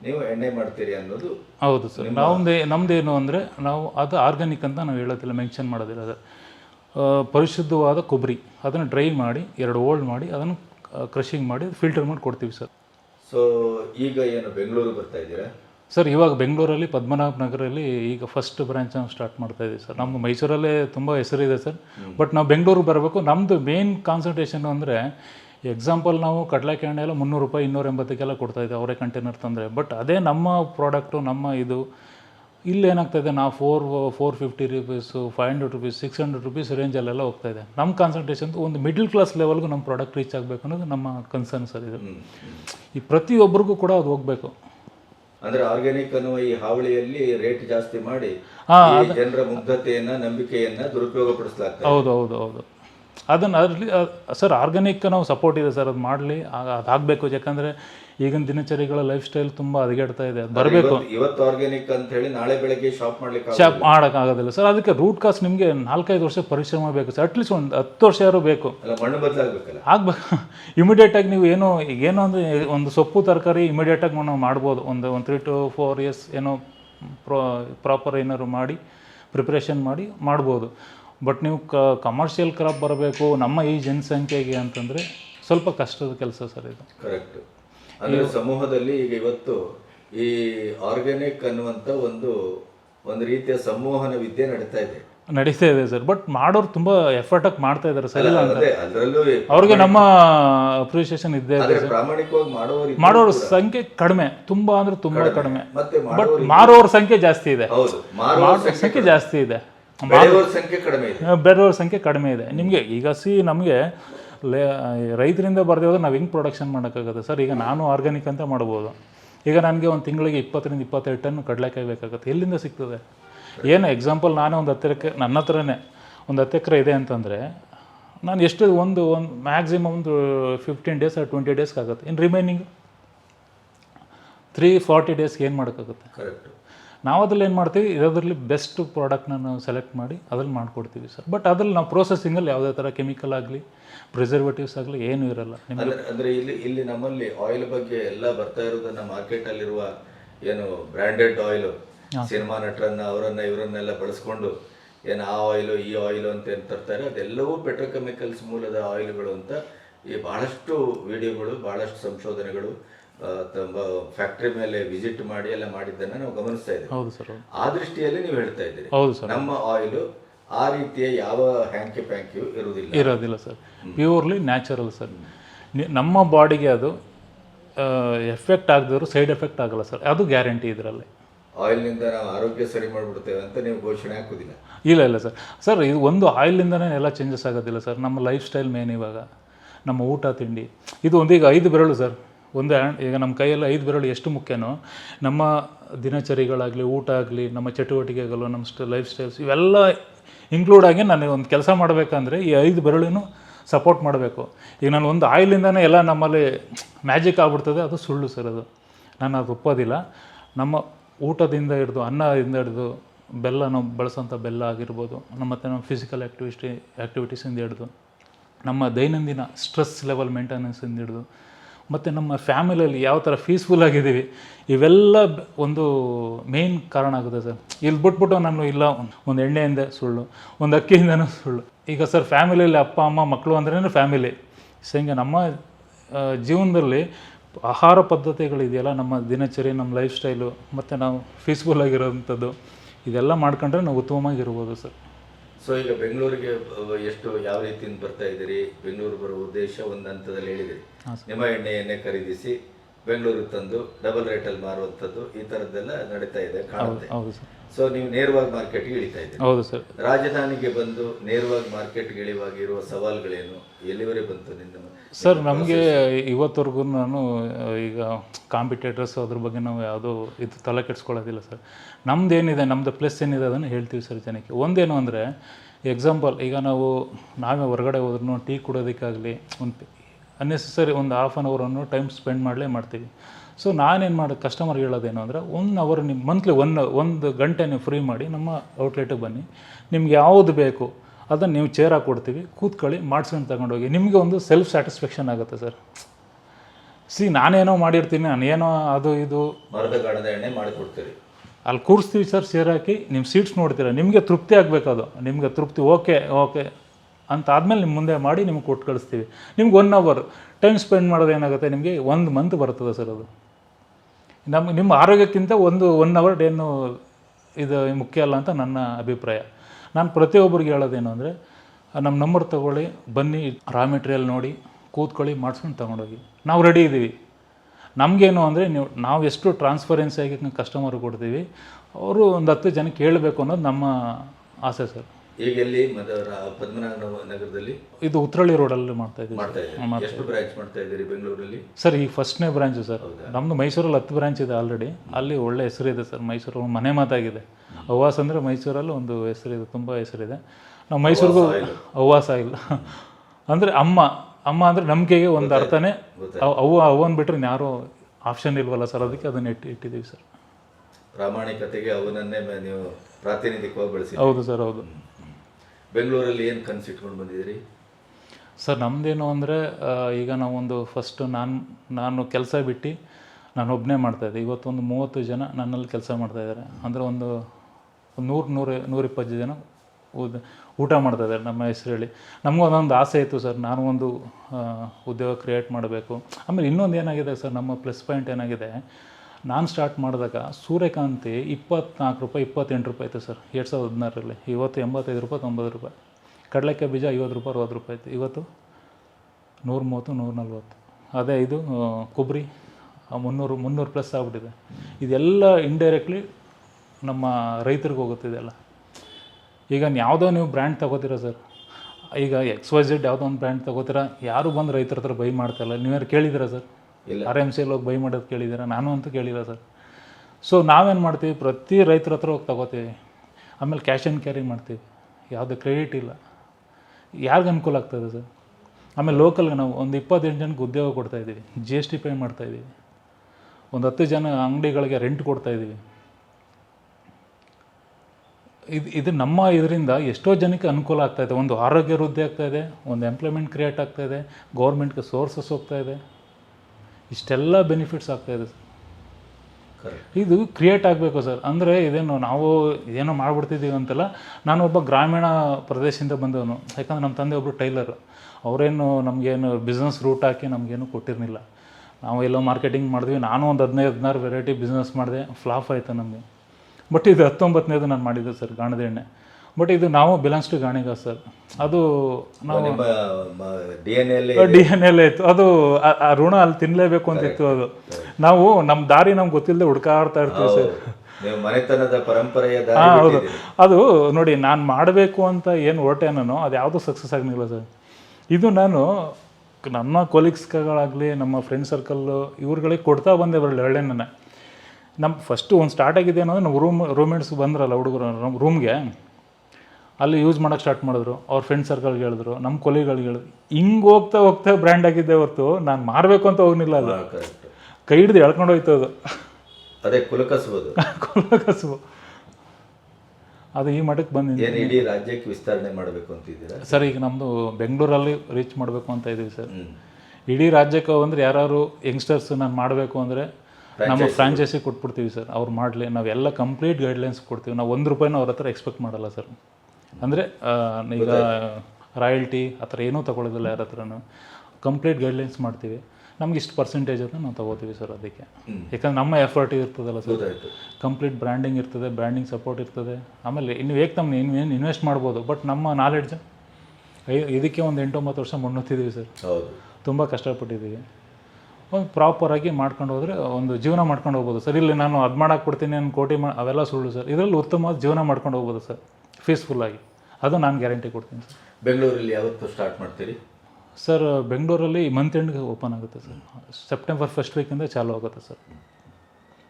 [SPEAKER 2] ನೀವು ಎಣ್ಣೆ ಮಾಡ್ತೀರಿ ಅನ್ನೋದು
[SPEAKER 1] ಹೌದು ಸರ್. ನಮ್ದೇ ನಮ್ದೇನು ಅಂದರೆ ನಾವು ಅದು ಆರ್ಗ್ಯಾನಿಕ್ ಅಂತ ನಾವು ಹೇಳೋದಿಲ್ಲ ಮೆನ್ಷನ್ ಮಾಡೋದಿಲ್ಲ ಅದು. ಆ, ಪರಿಶುದ್ಧವಾದ ಕೊಬ್ಬರಿ ಅದನ್ನು ಡ್ರೈ ಮಾಡಿ ಎರಡು ಓಲ್ಡ್ ಮಾಡಿ ಅದನ್ನು ಕ್ರಷಿಂಗ್ ಮಾಡಿ ಫಿಲ್ಟರ್ ಮಾಡಿ ಕೊಡ್ತೀವಿ ಸರ್.
[SPEAKER 2] ಸೊ ಈಗ ಏನು ಬೆಂಗಳೂರು ಬರ್ತಾ ಇದ್ದೀರಾ?
[SPEAKER 1] ಸರ್ ಇವಾಗ ಬೆಂಗಳೂರಲ್ಲಿ ಪದ್ಮನಾಭ ನಗರಲ್ಲಿ ಈಗ ಫಸ್ಟ್ ಬ್ರಾಂಚ್ ನಾವು ಸ್ಟಾರ್ಟ್ ಮಾಡ್ತಾ ಇದ್ದೀವಿ ಸರ್. ನಮ್ಮ ಮೈಸೂರಲ್ಲೇ ತುಂಬ ಹೆಸರಿದೆ ಸರ್. ಬಟ್ ನಾವು ಬೆಂಗಳೂರಿಗೆ ಬರಬೇಕು. ನಮ್ಮದು ಮೇನ್ ಕಾನ್ಸಂಟ್ರೇಷನ್ ಅಂದರೆ ಎಕ್ಸಾಂಪಲ್ ನಾವು ಕಡಲೆಕಾಯಿ ಎಲ್ಲ ಮುನ್ನೂರು ರೂಪಾಯಿ ಇನ್ನೂರ ಎಂಬತ್ತಕ್ಕೆಲ್ಲ ಕೊಡ್ತಾ ಇದ್ದೆ ಅವರೇ ಕಂಟೈನರ್ ತಂದರೆ. ಬಟ್ ಅದೇ ನಮ್ಮ ಪ್ರಾಡಕ್ಟು ನಮ್ಮ ಇದು ಇಲ್ಲಿ ಏನಾಗ್ತಾ ಇದೆ ನಾವು four four fifty rupees five hundred rupees six hundred rupees ರೇಂಜಲ್ಲೆಲ್ಲ ಹೋಗ್ತಾ ಇದೆ. ನಮ್ಮ ಕಾನ್ಸಂಟ್ರೇಷನ್ ಒಂದು ಮಿಡ್ಲ್ ಕ್ಲಾಸ್ ಲೆವೆಲ್ಗೂ ನಮ್ಮ ಪ್ರಾಡಕ್ಟ್ ರೀಚ್ ಆಗಬೇಕು ಅನ್ನೋದು ನಮ್ಮ ಕನ್ಸರ್ನ್ ಸರ್ ಇದು. ಈ ಪ್ರತಿಯೊಬ್ಬರಿಗೂ ಕೂಡ ಅದು ಹೋಗಬೇಕು.
[SPEAKER 2] ಅಂದ್ರೆ ಆರ್ಗ್ಯಾನಿಕ್ ಅನ್ನುವ ಈ ಹಾವಳಿಯಲ್ಲಿ ರೇಟ್ ಜಾಸ್ತಿ ಮಾಡಿ ಜನರ ಮುಗ್ಧತೆಯನ್ನ ನಂಬಿಕೆಯನ್ನ ದುರುಪಯೋಗ ಪಡಿಸಲಾಗ್ತದೆ
[SPEAKER 1] ಹೌದು ಹೌದು ಹೌದು. ಅದನ್ನು ಅದರಲ್ಲಿ ಸರ್ ಆರ್ಗ್ಯಾನಿಕ್ ನಾವು ಸಪೋರ್ಟ್ ಇದೆ ಸರ್ ಅದು ಮಾಡಲಿ ಅದಾಗಬೇಕು. ಯಾಕಂದರೆ ಈಗಿನ ದಿನಚರಿಗಳ ಲೈಫ್ ಸ್ಟೈಲ್ ತುಂಬ ಹದಗೆಡ್ತಾ ಇದೆ. ಅದು ಬರಬೇಕು.
[SPEAKER 2] ಇವತ್ತು- ಆರ್ಗ್ಯಾನಿಕ್ ಅಂತ ಹೇಳಿ ನಾಳೆ ಬೆಳಗ್ಗೆ ಶಾಪ್ ಮಾಡಲಿಕ್ಕೆ
[SPEAKER 1] ಶಾಪ್ ಮಾಡೋಕ್ಕಾಗೋದಿಲ್ಲ. ಸರ್ ಅದಕ್ಕೆ ರೂಟ್ ಕಾಸ್ಟ್ ನಿಮಗೆ ನಾಲ್ಕೈದು ವರ್ಷ ಪರಿಶ್ರಮ ಬೇಕು ಸರ್. ಅಟ್ಲೀಸ್ಟ್ ಒಂದು ಹತ್ತು ವರ್ಷ ಯಾರು ಬೇಕು.
[SPEAKER 2] ಮಣ್ಣು ಬದಲಾಗಬೇಕಲ್ಲ.
[SPEAKER 1] ಆಗ್ಬೇಕು. ಇಮಿಡಿಯೇಟಾಗಿ ನೀವು ಏನು ಏನೋ ಅಂದರೆ ಒಂದು ಸೊಪ್ಪು ತರಕಾರಿ ಇಮಿಡಿಯೇಟಾಗಿ ನಾವು ಮಾಡ್ಬೋದು. ಒಂದು ಒಂದು ತ್ರೀ ಟು ಫೋರ್ ಇಯರ್ಸ್ ಏನೋ ಪ್ರೋ ಪ್ರಾಪರ್ ಏನಾದ್ರು ಮಾಡಿ ಪ್ರಿಪ್ರೇಷನ್ ಮಾಡಿ ಮಾಡ್ಬೋದು. ಬಟ್ ನೀವು ಕ ಕಮರ್ಷಿಯಲ್ ಕ್ರಾಪ್ ಬರಬೇಕು ನಮ್ಮ ಈ ಜನಸಂಖ್ಯೆಗೆ ಅಂತಂದರೆ ಸ್ವಲ್ಪ ಕಷ್ಟದ ಕೆಲಸ ಸರ್ ಇದು.
[SPEAKER 2] ಕರೆಕ್ಟ್ ಅಂದರೆ ಸಮೂಹದಲ್ಲಿ ಈಗ ಇವತ್ತು ಈ ಆರ್ಗ್ಯಾನಿಕ್ ಅನ್ನುವಂಥ ಒಂದು ಒಂದು ರೀತಿಯ ಸಂವಹನ ವಿದ್ಯೆ ನಡೀತಾ ಇದೆ.
[SPEAKER 1] ನಡೀತಾ ಇದೆ ಸರ್. ಬಟ್ ಮಾಡೋರು ತುಂಬಾ ಎಫರ್ಟ್ ಆಗಿ ಮಾಡ್ತಾ ಇದ್ದಾರೆ ಸರ್. ಇಲ್ಲ
[SPEAKER 2] ಅದೇ ಅದರಲ್ಲೂ
[SPEAKER 1] ಅವ್ರಿಗೆ ನಮ್ಮ ಅಪ್ರಿಷಿಯೇಷನ್ ಇದ್ದೇ ಇದೆ
[SPEAKER 2] ಸರ್. ಪ್ರಾಮಾಣಿಕವಾಗಿ ಮಾಡೋರು
[SPEAKER 1] ಮಾಡೋರ ಸಂಖ್ಯೆ ಕಡಿಮೆ ತುಂಬಾ ಅಂದ್ರೆ ತುಂಬಾ ಕಡಿಮೆ.
[SPEAKER 2] ಮತ್ತೆ
[SPEAKER 1] ಬಟ್ ಮಾರೋರ ಸಂಖ್ಯೆ ಜಾಸ್ತಿ ಇದೆ.
[SPEAKER 2] ಹೌದು ಮಾರುವ
[SPEAKER 1] ಮಾರೋರ ಸಂಖ್ಯೆ ಜಾಸ್ತಿ ಇದೆ.
[SPEAKER 2] ಸಂಖ್ಯೆ ಕಡಿಮೆ ಇದೆ.
[SPEAKER 1] ಬೇರೆಯವ್ರ ಸಂಖ್ಯೆ ಕಡಿಮೆ ಇದೆ. ನಿಮಗೆ ಈಗ ಸಿ ನಮಗೆ ಲೇ ರೈತರಿಂದ ಬರ್ದೇ ಹೋದ್ರೆ ನಾವು ಹೆಂಗೆ ಪ್ರೊಡಕ್ಷನ್ ಮಾಡೋಕ್ಕಾಗುತ್ತೆ? ಸರ್ ಈಗ ನಾನು ಆರ್ಗ್ಯಾನಿಕ್ ಅಂತ ಮಾಡ್ಬೋದು. ಈಗ ನನಗೆ ಒಂದು ತಿಂಗಳಿಗೆ ಇಪ್ಪತ್ತರಿಂದ ಇಪ್ಪತ್ತೈದು ಟನ್ ಕಡಲೆಕಾಯಿ ಬೇಕಾಗುತ್ತೆ. ಎಲ್ಲಿಂದ ಸಿಗ್ತದೆ? ಏನು ಎಕ್ಸಾಂಪಲ್ ನಾನೇ ಒಂದು ಹತ್ತು ಎಕರೆ ನನ್ನ ಹತ್ರನೇ ಒಂದು ಹತ್ತು ಎಕರೆ ಇದೆ ಅಂತಂದರೆ ನಾನು ಎಷ್ಟು ಒಂದು ಒಂದು ಮ್ಯಾಕ್ಸಿಮಮ್ ಒಂದು ಫಿಫ್ಟೀನ್ ಡೇಸ್ ಟ್ವೆಂಟಿ ಡೇಸ್ಗೆ ಆಗುತ್ತೆ. ಇನ್ನು ರಿಮೈನಿಂಗ್ ತ್ರೀ ಫಾರ್ಟಿ ಡೇಸ್ಗೆ ಏನು ಮಾಡೋಕ್ಕಾಗುತ್ತೆ?
[SPEAKER 2] ಕರೆಕ್ಟ್
[SPEAKER 1] ನಾವು ಅದ್ರಲ್ಲಿ ಏನು ಮಾಡ್ತೀವಿ ಇದರಲ್ಲಿ ಬೆಸ್ಟ್ ಪ್ರಾಡಕ್ಟ್ನ ನಾವು ಸೆಲೆಕ್ಟ್ ಮಾಡಿ ಅದ್ರಲ್ಲಿ ಮಾಡ್ಕೊಡ್ತೀವಿ ಸರ್ ಬಟ್ ಅದ್ರಲ್ಲಿ ನಾವು ಪ್ರೋಸೆಸಿಂಗಲ್ಲಿ ಯಾವುದೇ ಥರ ಕೆಮಿಕಲ್ ಆಗಲಿ ಪ್ರಿಸರ್ವೇಟಿವ್ಸ್ ಆಗಲಿ ಏನೂ ಇರಲ್ಲ.
[SPEAKER 2] ಅಂದರೆ ಇಲ್ಲಿ ಇಲ್ಲಿ ನಮ್ಮಲ್ಲಿ ಆಯಿಲ್ ಬಗ್ಗೆ ಎಲ್ಲ ಬರ್ತಾ ಇರೋದನ್ನ ಮಾರ್ಕೆಟಲ್ಲಿರುವ ಏನು ಬ್ರ್ಯಾಂಡೆಡ್ ಆಯಿಲು ಸಿನಿಮಾ ನಟರನ್ನ ಅವರನ್ನ ಇವರನ್ನೆಲ್ಲ ಬಳಸ್ಕೊಂಡು ಏನು ಆ ಆಯಿಲು ಈ ಆಯಿಲು ಅಂತ ಏನು ತರ್ತಾರೆ ಅದೆಲ್ಲವೂ ಪೆಟ್ರೋಕೆಮಿಕಲ್ಸ್ ಮೂಲದ ಆಯಿಲ್ಗಳು ಅಂತ ಈ ಭಾಳಷ್ಟು ವಿಡಿಯೋಗಳು ಭಾಳಷ್ಟು ಸಂಶೋಧನೆಗಳು ಫ್ಯಾಕ್ಟ್ರಿ ಮೇಲೆ ವಿಸಿಟ್ ಮಾಡಿ ಎಲ್ಲ ಮಾಡಿದ್ದನ್ನ ನಾವು ಗಮನಿಸ್ತಾ ಇದ್ದೀವಿ.
[SPEAKER 1] ಹೌದು ಸರ್ ಹೌದು.
[SPEAKER 2] ಆ ದೃಷ್ಟಿಯಲ್ಲಿ ನೀವು ಹೇಳ್ತಾ ಇದ್ದೀರಿ.
[SPEAKER 1] ಹೌದು ಸರ್.
[SPEAKER 2] ನಮ್ಮ ಆಯಿಲ್ ಆ ರೀತಿಯ ಯಾವ ಹ್ಯಾಂಕಿ ಪ್ಯಾಂಕಿಯು ಇರುವುದಿಲ್ಲ.
[SPEAKER 1] ಇರೋದಿಲ್ಲ ಸರ್. Purely natural sir. ನಮ್ಮ ಬಾಡಿಗೆ ಅದು ಎಫೆಕ್ಟ್ ಆಗದಿದ್ರು ಸೈಡ್ ಎಫೆಕ್ಟ್ ಆಗಲ್ಲ ಸರ್. ಅದು ಗ್ಯಾರಂಟಿ ಇದರಲ್ಲಿ.
[SPEAKER 2] ಆಯಿಲ್ನಿಂದ ನಾವು ಆರೋಗ್ಯ ಸರಿ ಮಾಡಿಬಿಡ್ತೇವೆ ಅಂತ ನೀವು ಘೋಷಣೆ ಹಾಕೋದಿಲ್ಲ
[SPEAKER 1] ಇಲ್ಲ ಇಲ್ಲ ಸರ್. ಸರ್ ಇದು ಒಂದು ಆಯಿಲ್ನಿಂದನೇ ಎಲ್ಲ ಚೇಂಜಸ್ ಆಗೋದಿಲ್ಲ ಸರ್. ನಮ್ಮ ಲೈಫ್ ಸ್ಟೈಲ್ ಮೇನ್ ಇವಾಗ. ನಮ್ಮ ಊಟ ತಿಂಡಿ. ಇದು ಒಂದೀಗ ಐದು ಬೆರಳು ಸರ್. ಒಂದು ಈಗ ನಮ್ಮ ಕೈಯಲ್ಲಿ ಐದು ಬೆರಳು ಎಷ್ಟು ಮುಖ್ಯನೋ, ನಮ್ಮ ದಿನಚರಿಗಳಾಗಲಿ, ಊಟ ಆಗಲಿ, ನಮ್ಮ ಚಟುವಟಿಕೆಗಳು, ನಮ್ಮ ಸ್ಟ ಲೈಫ್ ಸ್ಟೈಲ್ಸ್ ಇವೆಲ್ಲ ಇನ್ಕ್ಲೂಡ್ ಆಗಿ ನಾನು ಒಂದು ಕೆಲಸ ಮಾಡಬೇಕಂದ್ರೆ ಈ ಐದು ಬೆರಳನ್ನು ಸಪೋರ್ಟ್ ಮಾಡಬೇಕು. ಈಗ ನಾನು ಒಂದು ಆಯಿಲಿಂದನೇ ಎಲ್ಲ ನಮ್ಮಲ್ಲಿ ಮ್ಯಾಜಿಕ್ ಆಗ್ಬಿಡ್ತದೆ, ಅದು ಸುಳ್ಳು ಸರ್ ಅದು. ನಾನು ಅದು ಒಪ್ಪೋದಿಲ್ಲ. ನಮ್ಮ ಊಟದಿಂದ ಹಿಡಿದು ಅನ್ನದಿಂದ ಹಿಡಿದು, ಬೆಲ್ಲ ನಾವು ಬಳಸೋಂಥ ಬೆಲ್ಲ ಆಗಿರ್ಬೋದು, ನಮ್ಮ ಮತ್ತು ನಮ್ಮ ಫಿಸಿಕಲ್ ಆ್ಯಕ್ಟಿವಿಟಿ ಆ್ಯಕ್ಟಿವಿಟೀಸಿಂದ ಹಿಡಿದು, ನಮ್ಮ ದೈನಂದಿನ ಸ್ಟ್ರೆಸ್ ಲೆವೆಲ್ ಮೇಂಟೆನೆನ್ಸಿಂದ ಹಿಡಿದು ಮತ್ತು ನಮ್ಮ ಫ್ಯಾಮಿಲಿಯಲ್ಲಿ ಯಾವ ಥರ ಪೀಸ್ಫುಲ್ ಆಗಿದ್ದೀವಿ, ಇವೆಲ್ಲ ಒಂದು ಮೇನ್ ಕಾರಣ ಆಗುತ್ತೆ ಸರ್. ಇಲ್ಲಿ ಬಿಟ್ಬಿಟ್ಟು ನಾನು ಇಲ್ಲ, ಒಂದು ಎಣ್ಣೆಯಿಂದ ಸುಳ್ಳು, ಒಂದು ಅಕ್ಕಿಯಿಂದನೂ ಸುಳ್ಳು. ಈಗ ಸರ್, ಫ್ಯಾಮಿಲಿಯಲ್ಲಿ ಅಪ್ಪ, ಅಮ್ಮ ಮಕ್ಕಳು ಅಂದ್ರೇ ಫ್ಯಾಮಿಲಿ ಸೊ ಹಿಂಗೆ ನಮ್ಮ ಜೀವನದಲ್ಲಿ ಆಹಾರ ಪದ್ಧತಿಗಳಿದೆಯಲ್ಲ, ನಮ್ಮ ದಿನಚರಿ, ನಮ್ಮ ಲೈಫ್ ಸ್ಟೈಲು ಮತ್ತು ನಾವು ಪೀಸ್ಫುಲ್ ಆಗಿರೋವಂಥದ್ದು ಇದೆಲ್ಲ ಮಾಡ್ಕೊಂಡ್ರೆ ನಾವು ಉತ್ತಮವಾಗಿರ್ಬೋದು ಸರ್.
[SPEAKER 2] ಸೊ ಈಗ ಬೆಂಗಳೂರಿಗೆ ಎಷ್ಟು ಯಾವ ರೀತಿಯಿಂದ ಬರ್ತಾ ಇದ್ದೀರಿ? ಬೆಂಗಳೂರು ಬರುವ ಉದ್ದೇಶ ಒಂದು ಹಂತದಲ್ಲಿ ಹೇಳಿದಿರಿ. ನಿಮ್ಮ ಎಣ್ಣೆಯನ್ನೇ ಖರೀದಿಸಿ ಬೆಂಗಳೂರಿಗೆ ತಂದು ಡಬಲ್ ರೇಟಲ್ಲಿ ಮಾರುವಂಥದ್ದು ಈ ಥರದ್ದೆಲ್ಲ ನಡೀತಾ ಇದೆ ಕಾಣುತ್ತೆ. ಸೊ ನೀವು ನೇರವಾಗಿ ಮಾರ್ಕೆಟ್ಗೆ ಇಳಿತಾ ಇದ್ದೀರಿ.
[SPEAKER 1] ಹೌದು ಸರ್.
[SPEAKER 2] ರಾಜಧಾನಿಗೆ ಬಂದು ನೇರವಾಗಿ ಮಾರ್ಕೆಟ್ಗೆ ಇಳಿಯುವಾಗ ಇರುವ ಸವಾಲುಗಳೇನು? ಎಲ್ಲಿವರೆಗೆ ಬಂತು ನಿನ್ನ
[SPEAKER 1] ಸರ್ ನಮಗೆ ಇವತ್ತವರೆಗೂ ನಾನು ಈಗ ಕಾಂಪಿಟೇಟರ್ಸ್ ಅದ್ರ ಬಗ್ಗೆ ನಾವು ಯಾವುದೋ ಇದು ತಲೆ ಕೆಡಿಸ್ಕೊಳ್ಳೋದಿಲ್ಲ ಸರ್ ನಮ್ದು ಏನಿದೆ ನಮ್ಮದು ಪ್ಲಸ್ ಏನಿದೆ ಅದನ್ನು ಹೇಳ್ತೀವಿ ಸರ್ ಜನಕ್ಕೆ. ಒಂದೇನು ಅಂದರೆ ಎಕ್ಸಾಂಪಲ್ ಈಗ ನಾವು ನಾವೇ ಹೊರಗಡೆ ಹೋದ್ರೂ ಟೀ ಕುಡೋದಕ್ಕಾಗಲಿ ಒಂದು ಅನ್ನೆಸೆಸರಿ ಒಂದು ಹಾಫ್ ಆನ್ ಅವರನ್ನು ಟೈಮ್ ಸ್ಪೆಂಡ್ ಮಾಡಲೇ ಮಾಡ್ತೀವಿ. ಸೊ ನಾನೇನು ಮಾಡೋದು ಕಸ್ಟಮರ್ಗೆ ಹೇಳೋದೇನು ಅಂದರೆ ಒನ್ ಅವರ್ ನಿಮ್ಮ ಮಂತ್ಲಿ ಒನ್ ಒಂದು ಗಂಟೆ ನೀವು ಫ್ರೀ ಮಾಡಿ ನಮ್ಮ ಔಟ್ಲೆಟಿಗೆ ಬನ್ನಿ. ನಿಮ್ಗೆ ಯಾವುದು ಬೇಕು ಅದನ್ನು ನೀವು ಚೇರ್ ಕೊಡ್ತೀವಿ ಕೂತ್ಕೊಳ್ಳಿ ಮಾಡ್ಸ್ಕೊಂಡು ತಗೊಂಡೋಗಿ. ನಿಮಗೆ ಒಂದು ಸೆಲ್ಫ್ ಸ್ಯಾಟಿಸ್ಫ್ಯಾಕ್ಷನ್ ಆಗುತ್ತೆ ಸರ್ ಸಿ ನಾನೇನೋ ಮಾಡಿರ್ತೀನಿ ನಾನೇನೋ ಅದು ಇದು.
[SPEAKER 2] ಮರದ ಗಾಣದ ಎಣ್ಣೆ ಮಾಡಿಕೊಡ್ತೀರಿ.
[SPEAKER 1] ಅಲ್ಲಿ ಕೂರಿಸ್ತೀವಿ ಸರ್ ಚೇರ್ ಹಾಕಿ. ನಿಮ್ಮ ಸೀಟ್ಸ್ ನೋಡ್ತೀರ ನಿಮಗೆ ತೃಪ್ತಿ ಆಗಬೇಕು ಅದು ನಿಮಗೆ ತೃಪ್ತಿ ಓಕೆ ಓಕೆ ಅಂತ ಆದಮೇಲೆ ನಿಮ್ಮ ಮುಂದೆ ಮಾಡಿ ನಿಮ್ಗೆ ಕೊಟ್ಟು ಕಳಿಸ್ತೀವಿ. ನಿಮ್ಗೆ ಒನ್ ಅವರ್ ಟೈಮ್ ಸ್ಪೆಂಡ್ ಮಾಡೋದು ಏನಾಗುತ್ತೆ ನಿಮಗೆ ಒಂದು ಮಂತ್ ಬರ್ತದೆ ಸರ್ ಅದು. ನಮ್ಮ ನಿಮ್ಮ ಆರೋಗ್ಯಕ್ಕಿಂತ ಒಂದು ಒನ್ ಅವರ್ ಏನು ಇದು ಮುಖ್ಯ ಅಲ್ಲ ಅಂತ ನನ್ನ ಅಭಿಪ್ರಾಯ. ನಾನು ಪ್ರತಿಯೊಬ್ಬರಿಗೆ ಹೇಳೋದೇನು ಅಂದರೆ, ನಮ್ಮ ನಂಬರ್ ತೊಗೊಳ್ಳಿ, ಬನ್ನಿ ರಾ ಮೆಟೀರಿಯಲ್ ನೋಡಿ, ಕೂತ್ಕೊಳ್ಳಿ, ಮಾಡಿಸ್ಕೊಂಡು ತೊಗೊಂಡೋಗಿ. ನಾವು ರೆಡಿ ಇದ್ದೀವಿ ನಮಗೇನು ಅಂದರೆ, ನೀವು, ನಾವು ಎಷ್ಟು ಟ್ರಾನ್ಸ್ಪರೆನ್ಸಿಯಾಗಿ ಕಸ್ಟಮರ್ ಕೊಡ್ತೀವಿ, ಅವರು ಒಂದು ಹತ್ತು ಜನಕ್ಕೆ ಹೇಳಬೇಕು ಅನ್ನೋದು ನಮ್ಮ ಆಸೆ ಸರ್.
[SPEAKER 2] ಈಗ ಎಲ್ಲಿ ಪದ್ಮನಾಭ ನಗರದಲ್ಲಿ?
[SPEAKER 1] ಇದು ಉತ್ರಳ್ಳಿ ರೋಡಲ್ಲಿ ಮಾಡ್ತಾ ಇದ್ದೀವಿ
[SPEAKER 2] ಎಷ್ಟು ಬ್ರಾಂಚ್ ಮಾಡ್ತಾ ಇದ್ದೀರಿ ಬೆಂಗಳೂರಲ್ಲಿ?
[SPEAKER 1] ಸರ್ ಈ ಫಸ್ಟ್ನೇ ಬ್ರಾಂಚು ಸರ್. ನಮ್ದು ಮೈಸೂರಲ್ಲಿ ಹತ್ತು ಬ್ರಾಂಚ್ ಇದೆ ಆಲ್ರೆಡಿ ಅಲ್ಲಿ ಒಳ್ಳೆ ಹೆಸರಿದೆ ಸರ್. ಮೈಸೂರು ಮನೆ ಮಾತಾಗಿದೆ. ಹವ್ವಾಸ್ ಅಂದರೆ ಮೈಸೂರಲ್ಲಿ ಒಂದು ಹೆಸರಿದೆ ತುಂಬ ಹೆಸರಿದೆ ನಾವು ಮೈಸೂರಿಗೂ ಅವ್ವಾಸ ಇಲ್ಲ. ಅಂದರೆ ಅಮ್ಮ ಅಮ್ಮ ಅಂದರೆ ನಂಬಿಕೆಗೆ ಒಂದು ಅರ್ಥನೇ. ಅವ್- ಅವ್ವ ಅವ್ವನ್ ಬಿಟ್ಟರೆ ಯಾರೂ ಆಪ್ಷನ್ ಇಲ್ವಲ್ಲ ಸರ್ ಅದಕ್ಕೆ ಅದನ್ನ ಇಟ್ಟು ಇಟ್ಟಿದ್ದೀವಿ ಸರ್.
[SPEAKER 2] ಪ್ರಾಮಾಣಿಕತೆಗೆ ಅವನನ್ನೇ ನೀವು ಪ್ರಾತಿನಿಧಿಕವಾಗಿ ಬಳಸಿ
[SPEAKER 1] ಹೌದು ಸರ್ ಹೌದು.
[SPEAKER 2] ಬೆಂಗಳೂರಲ್ಲಿ ಏನು ಕನಸಿಟ್ಕೊಂಡು ಬಂದಿದ್ದೀರಿ?
[SPEAKER 1] ಸರ್ ನಮ್ಮದೇನು ಅಂದರೆ ಈಗ ನಾವೊಂದು ಫಸ್ಟ್ ನಾನು ನಾನು ಕೆಲಸ ಬಿಟ್ಟು ನಾನು ಒಬ್ಬನೇ ಮಾಡ್ತಾಯಿದ್ದೆ ಇವತ್ತೊಂದು ಮೂವತ್ತು ಜನ ನನ್ನಲ್ಲಿ ಕೆಲಸ ಮಾಡ್ತಾಯಿದ್ದಾರೆ ಅಂದರೆ ಒಂದು ನೂರು ನೂರು, ನೂರಿಪ್ಪತ್ತು ಜನ ಊದ ಊಟ ಮಾಡ್ತಾಯಿದ್ದಾರೆ ನಮ್ಮ ಹೆಸರೇಳಿ ನಮಗೂ ಅದೊಂದು ಆಸೆ ಇತ್ತು ಸರ್. ನಾನು ಒಂದು ಉದ್ಯೋಗ ಕ್ರಿಯೇಟ್ ಮಾಡಬೇಕು. ಆಮೇಲೆ ಇನ್ನೊಂದು ಏನಾಗಿದೆ ಸರ್, ನಮ್ಮ ಪ್ಲಸ್ ಪಾಯಿಂಟ್ ಏನಾಗಿದೆ ನಾನು ಸ್ಟಾರ್ಟ್ ಮಾಡಿದಾಗ ಸೂರ್ಯಕಾಂತಿ ಇಪ್ಪತ್ನಾಲ್ಕು ರೂಪಾಯಿ, ಇಪ್ಪತ್ತೆಂಟು ರೂಪಾಯಿ ಇತ್ತು ಸರ್, ಎರಡು ಸಾವಿರದ ಹದಿನಾರರಲ್ಲಿ. ಇವತ್ತು ಎಂಬತ್ತೈದು ರೂಪಾಯಿ, ತೊಂಬತ್ತು ರೂಪಾಯಿ. ಕಡಲೆಕಾಯಿ ಬೀಜ ಐವತ್ತು ರೂಪಾಯಿ, ಅರವತ್ತು ರೂಪಾಯಿ ಇತ್ತು. ಇವತ್ತು ನೂರ ಮೂವತ್ತು ನೂರ ನಲ್ವತ್ತು ಅದೇ ಇದು ಕೊಬ್ಬರಿ ಮುನ್ನೂರು ಮುನ್ನೂರು ಪ್ಲಸ್ ಆಗ್ಬಿಟ್ಟಿದೆ. ಇದೆಲ್ಲ ಇಂಡೈರೆಕ್ಟ್ಲಿ ನಮ್ಮ ರೈತರಿಗೆ ಹೋಗುತ್ತೆ ಇದೆಲ್ಲ. ಈಗ ಯಾವುದೋ ನೀವು ಬ್ರ್ಯಾಂಡ್ ತಗೋತೀರಾ ಸರ್? ಈಗ ಎಕ್ಸ್ ವೈ ಝೆಡ್ ಯಾವುದೋ ಒಂದು ಬ್ರ್ಯಾಂಡ್ ತಗೋತೀರಾ? ಯಾರು ಬಂದು ರೈತರ ಹತ್ರ ಬೈ ಮಾಡ್ತಾಯಿಲ್ಲ ನೀವ್ಯಾರು ಕೇಳಿದ್ದೀರಾ ಸರ್. ಆರ್ ಎಂ ಸಿಯಲ್ಲಿ ಹೋಗಿ ಬೈ ಮಾಡೋದು ಕೇಳಿದ್ದೀರಾ? ನಾನು ಅಂತೂ ಕೇಳಿಲ್ಲ ಸರ್. ಸೊ ನಾವೇನು ಮಾಡ್ತೀವಿ? ಪ್ರತಿ ರೈತರ ಹತ್ರ ಹೋಗಿ ತಗೋತೀವಿ. ಆಮೇಲೆ ಕ್ಯಾಶ್ ಆ್ಯಂಡ್ ಕ್ಯಾರಿ ಮಾಡ್ತೀವಿ. ಯಾವುದೇ ಕ್ರೆಡಿಟ್ ಇಲ್ಲ. ಯಾರಿಗೆ ಅನುಕೂಲ ಆಗ್ತದೆ ಸರ್? ಆಮೇಲೆ ಲೋಕಲ್ಗೆ ನಾವು ಒಂದು ಇಪ್ಪತ್ತೆಂಟು ಜನಕ್ಕೆ ಉದ್ಯೋಗ ಕೊಡ್ತಾ ಇದ್ದೀವಿ. ಜಿ ಎಸ್ ಟಿ ಪೇ ಮಾಡ್ತಾ ಇದ್ದೀವಿ. ಒಂದು ಹತ್ತು ಜನ ಅಂಗಡಿಗಳಿಗೆ ರೆಂಟ್ ಕೊಡ್ತಾ ಇದ್ದೀವಿ. ಇದು ಇದು ನಮ್ಮ ಇದರಿಂದ ಎಷ್ಟೋ ಜನಕ್ಕೆ ಅನುಕೂಲ ಆಗ್ತಾಯಿದೆ ಒಂದು ಆರೋಗ್ಯ ವೃದ್ಧಿ ಆಗ್ತಾಯಿದೆ ಒಂದು ಎಂಪ್ಲಾಯ್ಮೆಂಟ್ ಕ್ರಿಯೇಟ್ ಆಗ್ತಾಯಿದೆ ಗೌರ್ಮೆಂಟ್ಗೆ ಸೋರ್ಸಸ್ ಹೋಗ್ತಾಯಿದೆ ಇಷ್ಟೆಲ್ಲ ಬೆನಿಫಿಟ್ಸ್ ಆಗ್ತಾ ಇದೆ ಸರ್ ಇದು ಕ್ರಿಯೇಟ್ ಆಗಬೇಕು ಸರ್ ಅಂದರೆ ಇದೇನು ನಾವು ಏನೋ ಮಾಡಿಬಿಡ್ತಿದ್ದೀವಿ ಅಂತಲ್ಲ ನಾನು ಒಬ್ಬ ಗ್ರಾಮೀಣ ಪ್ರದೇಶದಿಂದ ಬಂದವನು. ಯಾಕಂದ್ರೆ ನಮ್ಮ ತಂದೆ ಒಬ್ಬರು ಟೈಲರ್. ಅವರೇನು ನಮಗೇನು ಬಿಸ್ನೆಸ್ ರೂಟ್ ಹಾಕಿ ನಮಗೇನು ಕೊಟ್ಟಿರಲಿಲ್ಲ. ನಾವು ಎಲ್ಲೋ ಮಾರ್ಕೆಟಿಂಗ್ ಮಾಡಿದ್ವಿ ನಾನು ಒಂದು ಹದಿನೈದು ಹದಿನಾರು ವೆರೈಟಿ ಬಿಸ್ನೆಸ್ ಮಾಡಿದೆ ಫ್ಲಾಫ್ ಆಯಿತು ನಮಗೆ. ಬಟ್ ಇದು ಹತ್ತೊಂಬತ್ತನೇದು ನಾನು ಮಾಡಿದ್ದೆ ಸರ್ ಗಾಣದ ಎಣ್ಣೆ. ಬಟ್ ಇದು ನಾವು ಬಿಲಾಂಗ್ಸ್ ಟು ಗಾಣಿಗ ಸರ್ ಅದು ನಾವು
[SPEAKER 2] ಡಿ ಎನ್
[SPEAKER 1] ಎಲ್ ಇತ್ತು. ಅದು ಆ- ಋಣ ಅಲ್ಲಿ ತಿನ್ನಲೇಬೇಕು ಅಂತ ಇತ್ತು ಅದು. ನಾವು ನಮ್ಮ ದಾರಿ ನಮ್ಗೆ ಗೊತ್ತಿಲ್ಲದೆ ಹುಡ್ಕಾಡ್ತಾ ಇರ್ತೀವಿ ಸರ್
[SPEAKER 2] ಮನೆತನದ ಪರಂಪರೆಯ
[SPEAKER 1] ಹೌದು. ಅದು ನೋಡಿ ನಾನು ಮಾಡಬೇಕು ಅಂತ ಏನು ಹೊರಟೆ ನಾನು ಅದು ಯಾವುದೂ ಸಕ್ಸಸ್ ಆಗಲಿಲ್ಲ ಸರ್ ಇದು ನಾನು ನನ್ನ ಕೊಲೀಗ್ಸ್ಗಳಾಗಲಿ ನಮ್ಮ ಫ್ರೆಂಡ್ ಸರ್ಕಲ್ಲು ಇವ್ರುಗಳಿಗೆ ಕೊಡ್ತಾ ಬಂದೆ ಬರಲಿ ಎಳ್ಳೆಣ್ಣೆ ನಮ್ಮ ಫಸ್ಟು ಒಂದು ಸ್ಟಾರ್ಟ್ ಆಗಿದೆ ಅನ್ನೋದು ನಮ್ಮ ರೂಮ್ ರೂಮ್ಮೇಟ್ಸ್ ಬಂದ್ರಲ್ಲ ಹುಡುಗರು ನಮ್ಮ ರೂಮ್ಗೆ ಅಲ್ಲಿ ಯೂಸ್ ಮಾಡೋಕ್ಕೆ ಸ್ಟಾರ್ಟ್ ಮಾಡಿದ್ರು. ಅವ್ರ ಫ್ರೆಂಡ್ ಸರ್ಕಲ್ಗೆ ಹೇಳಿದ್ರು ನಮ್ಮ ಕೊಲೆಗಳಿಗೆ ಹೇಳಿದ್ರು. ಹಿಂಗೆ ಹೋಗ್ತಾ ಹೋಗ್ತಾ ಬ್ರ್ಯಾಂಡ್ ಆಗಿದ್ದೆ ಹೊರತು ನಾನು ಮಾರಬೇಕು ಅಂತ ಹೋಗ್ಲಿಲ್ಲ ಅದು. ಕೈ ಹಿಡ್ದು ಎಳ್ಕೊಂಡು ಹೋಯ್ತು ಅದು.
[SPEAKER 2] ಅದೇ ಕುಲಕಸಬಹುದು
[SPEAKER 1] ಕುಲಕಸಬಹುದು ಅದು ಈ ಮಟ್ಟಕ್ಕೆ ಬಂದಿದೆ
[SPEAKER 2] ಇಡೀ ರಾಜ್ಯಕ್ಕೆ ವಿಸ್ತರಣೆ ಮಾಡಬೇಕು ಅಂತಿದ್ದೀರಾ
[SPEAKER 1] ಸರ್ ಈಗ ನಮ್ಮದು ಬೆಂಗಳೂರಲ್ಲಿ ರೀಚ್ ಮಾಡಬೇಕು ಅಂತ ಇದ್ದೀವಿ ಸರ್. ಇಡೀ ರಾಜ್ಯಕ್ಕೆ ಅಂದರೆ ಯಾರು ಯಂಗ್ಸ್ಟರ್ಸ್ ನಾನು ಮಾಡಬೇಕು ಅಂದರೆ ನಮ್ಮ ಫ್ರಾಂಚೈಸಿ ಕೊಟ್ಬಿಡ್ತೀವಿ ಸರ್. ಅವ್ರು ಮಾಡಲಿ. ನಾವೆಲ್ಲ ಕಂಪ್ಲೀಟ್ ಗೈಡ್ಲೈನ್ಸ್ ಕೊಡ್ತೀವಿ. ನಾವು ಒಂದು ರೂಪಾಯಿನ ಅವ್ರ ಹತ್ರ ಎಕ್ಸ್ಪೆಕ್ಟ್ ಮಾಡಲ್ಲ ಸರ್. ಅಂದರೆ ಈಗ ರಾಯಲ್ಟಿ ಆ ಥರ ಏನೂ ತಗೊಳ್ಳೋದಿಲ್ಲ ಯಾರ ಹತ್ರನೂ. ಕಂಪ್ಲೀಟ್ ಗೈಡ್ಲೈನ್ಸ್ ಮಾಡ್ತೀವಿ. ನಮ್ಗೆ ಇಷ್ಟು ಪರ್ಸೆಂಟೇಜ್ ಅಂತ ನಾವು ತೊಗೋತೀವಿ ಸರ್ ಅದಕ್ಕೆ. ಯಾಕಂದ್ರೆ ನಮ್ಮ ಎಫರ್ಟ್ ಇರ್ತದಲ್ಲ ಸರ್. ಕಂಪ್ಲೀಟ್ ಬ್ರ್ಯಾಂಡಿಂಗ್ ಇರ್ತದೆ ಬ್ರ್ಯಾಂಡಿಂಗ್ ಸಪೋರ್ಟ್ ಇರ್ತದೆ. ಆಮೇಲೆ ಇನ್ನು ಹೇಗೆ ತಮ್ಮ ಏನು ಇನ್ವೆಸ್ಟ್ ಮಾಡ್ಬೋದು ಬಟ್ ನಮ್ಮ ನಾಲೆಡ್ಜ್ ಇದಕ್ಕೆ ಒಂದು ಎಂಟೊಂಬತ್ತು ವರ್ಷ ಮುನ್ನುತ್ತಿದ್ದೀವಿ ಸರ್. ತುಂಬ ಕಷ್ಟಪಟ್ಟಿದ್ದೀವಿ ಒಂದು ಪ್ರಾಪರಾಗಿ ಮಾಡ್ಕೊಂಡು ಹೋದರೆ ಒಂದು ಜೀವನ ಮಾಡ್ಕೊಂಡು ಹೋಗ್ಬೋದು ಸರ್. ಇಲ್ಲಿ ನಾನು ಅದು ಮಾಡಕ್ಕೆ ಕೊಡ್ತೀನಿ ನಾನು ಕೋಟಿ ಮಾ ಅವೆಲ್ಲ ಸುಳ್ಳು ಸರ್. ಇದರಲ್ಲಿ ಉತ್ತಮವಾದ ಜೀವನ ಮಾಡ್ಕೊಂಡು ಹೋಗ್ಬೋದು ಸರ್. ಪೀಸ್ಫುಲ್ಲಾಗಿ ಅದು ನಾನು ಗ್ಯಾರಂಟಿ ಕೊಡ್ತೀನಿ ಸರ್.
[SPEAKER 2] ಬೆಂಗಳೂರಲ್ಲಿ ಯಾವತ್ತು ಸ್ಟಾರ್ಟ್ ಮಾಡ್ತೀರಿ?
[SPEAKER 1] ಸರ್ ಬೆಂಗಳೂರಲ್ಲಿ ಮಂತ್ ಎಂಡ್ಗೆ ಓಪನ್ ಆಗುತ್ತೆ ಸರ್. ಸೆಪ್ಟೆಂಬರ್ ಫಸ್ಟ್ ವೀಕಿಂದ ಚಾಲು ಆಗುತ್ತೆ ಸರ್.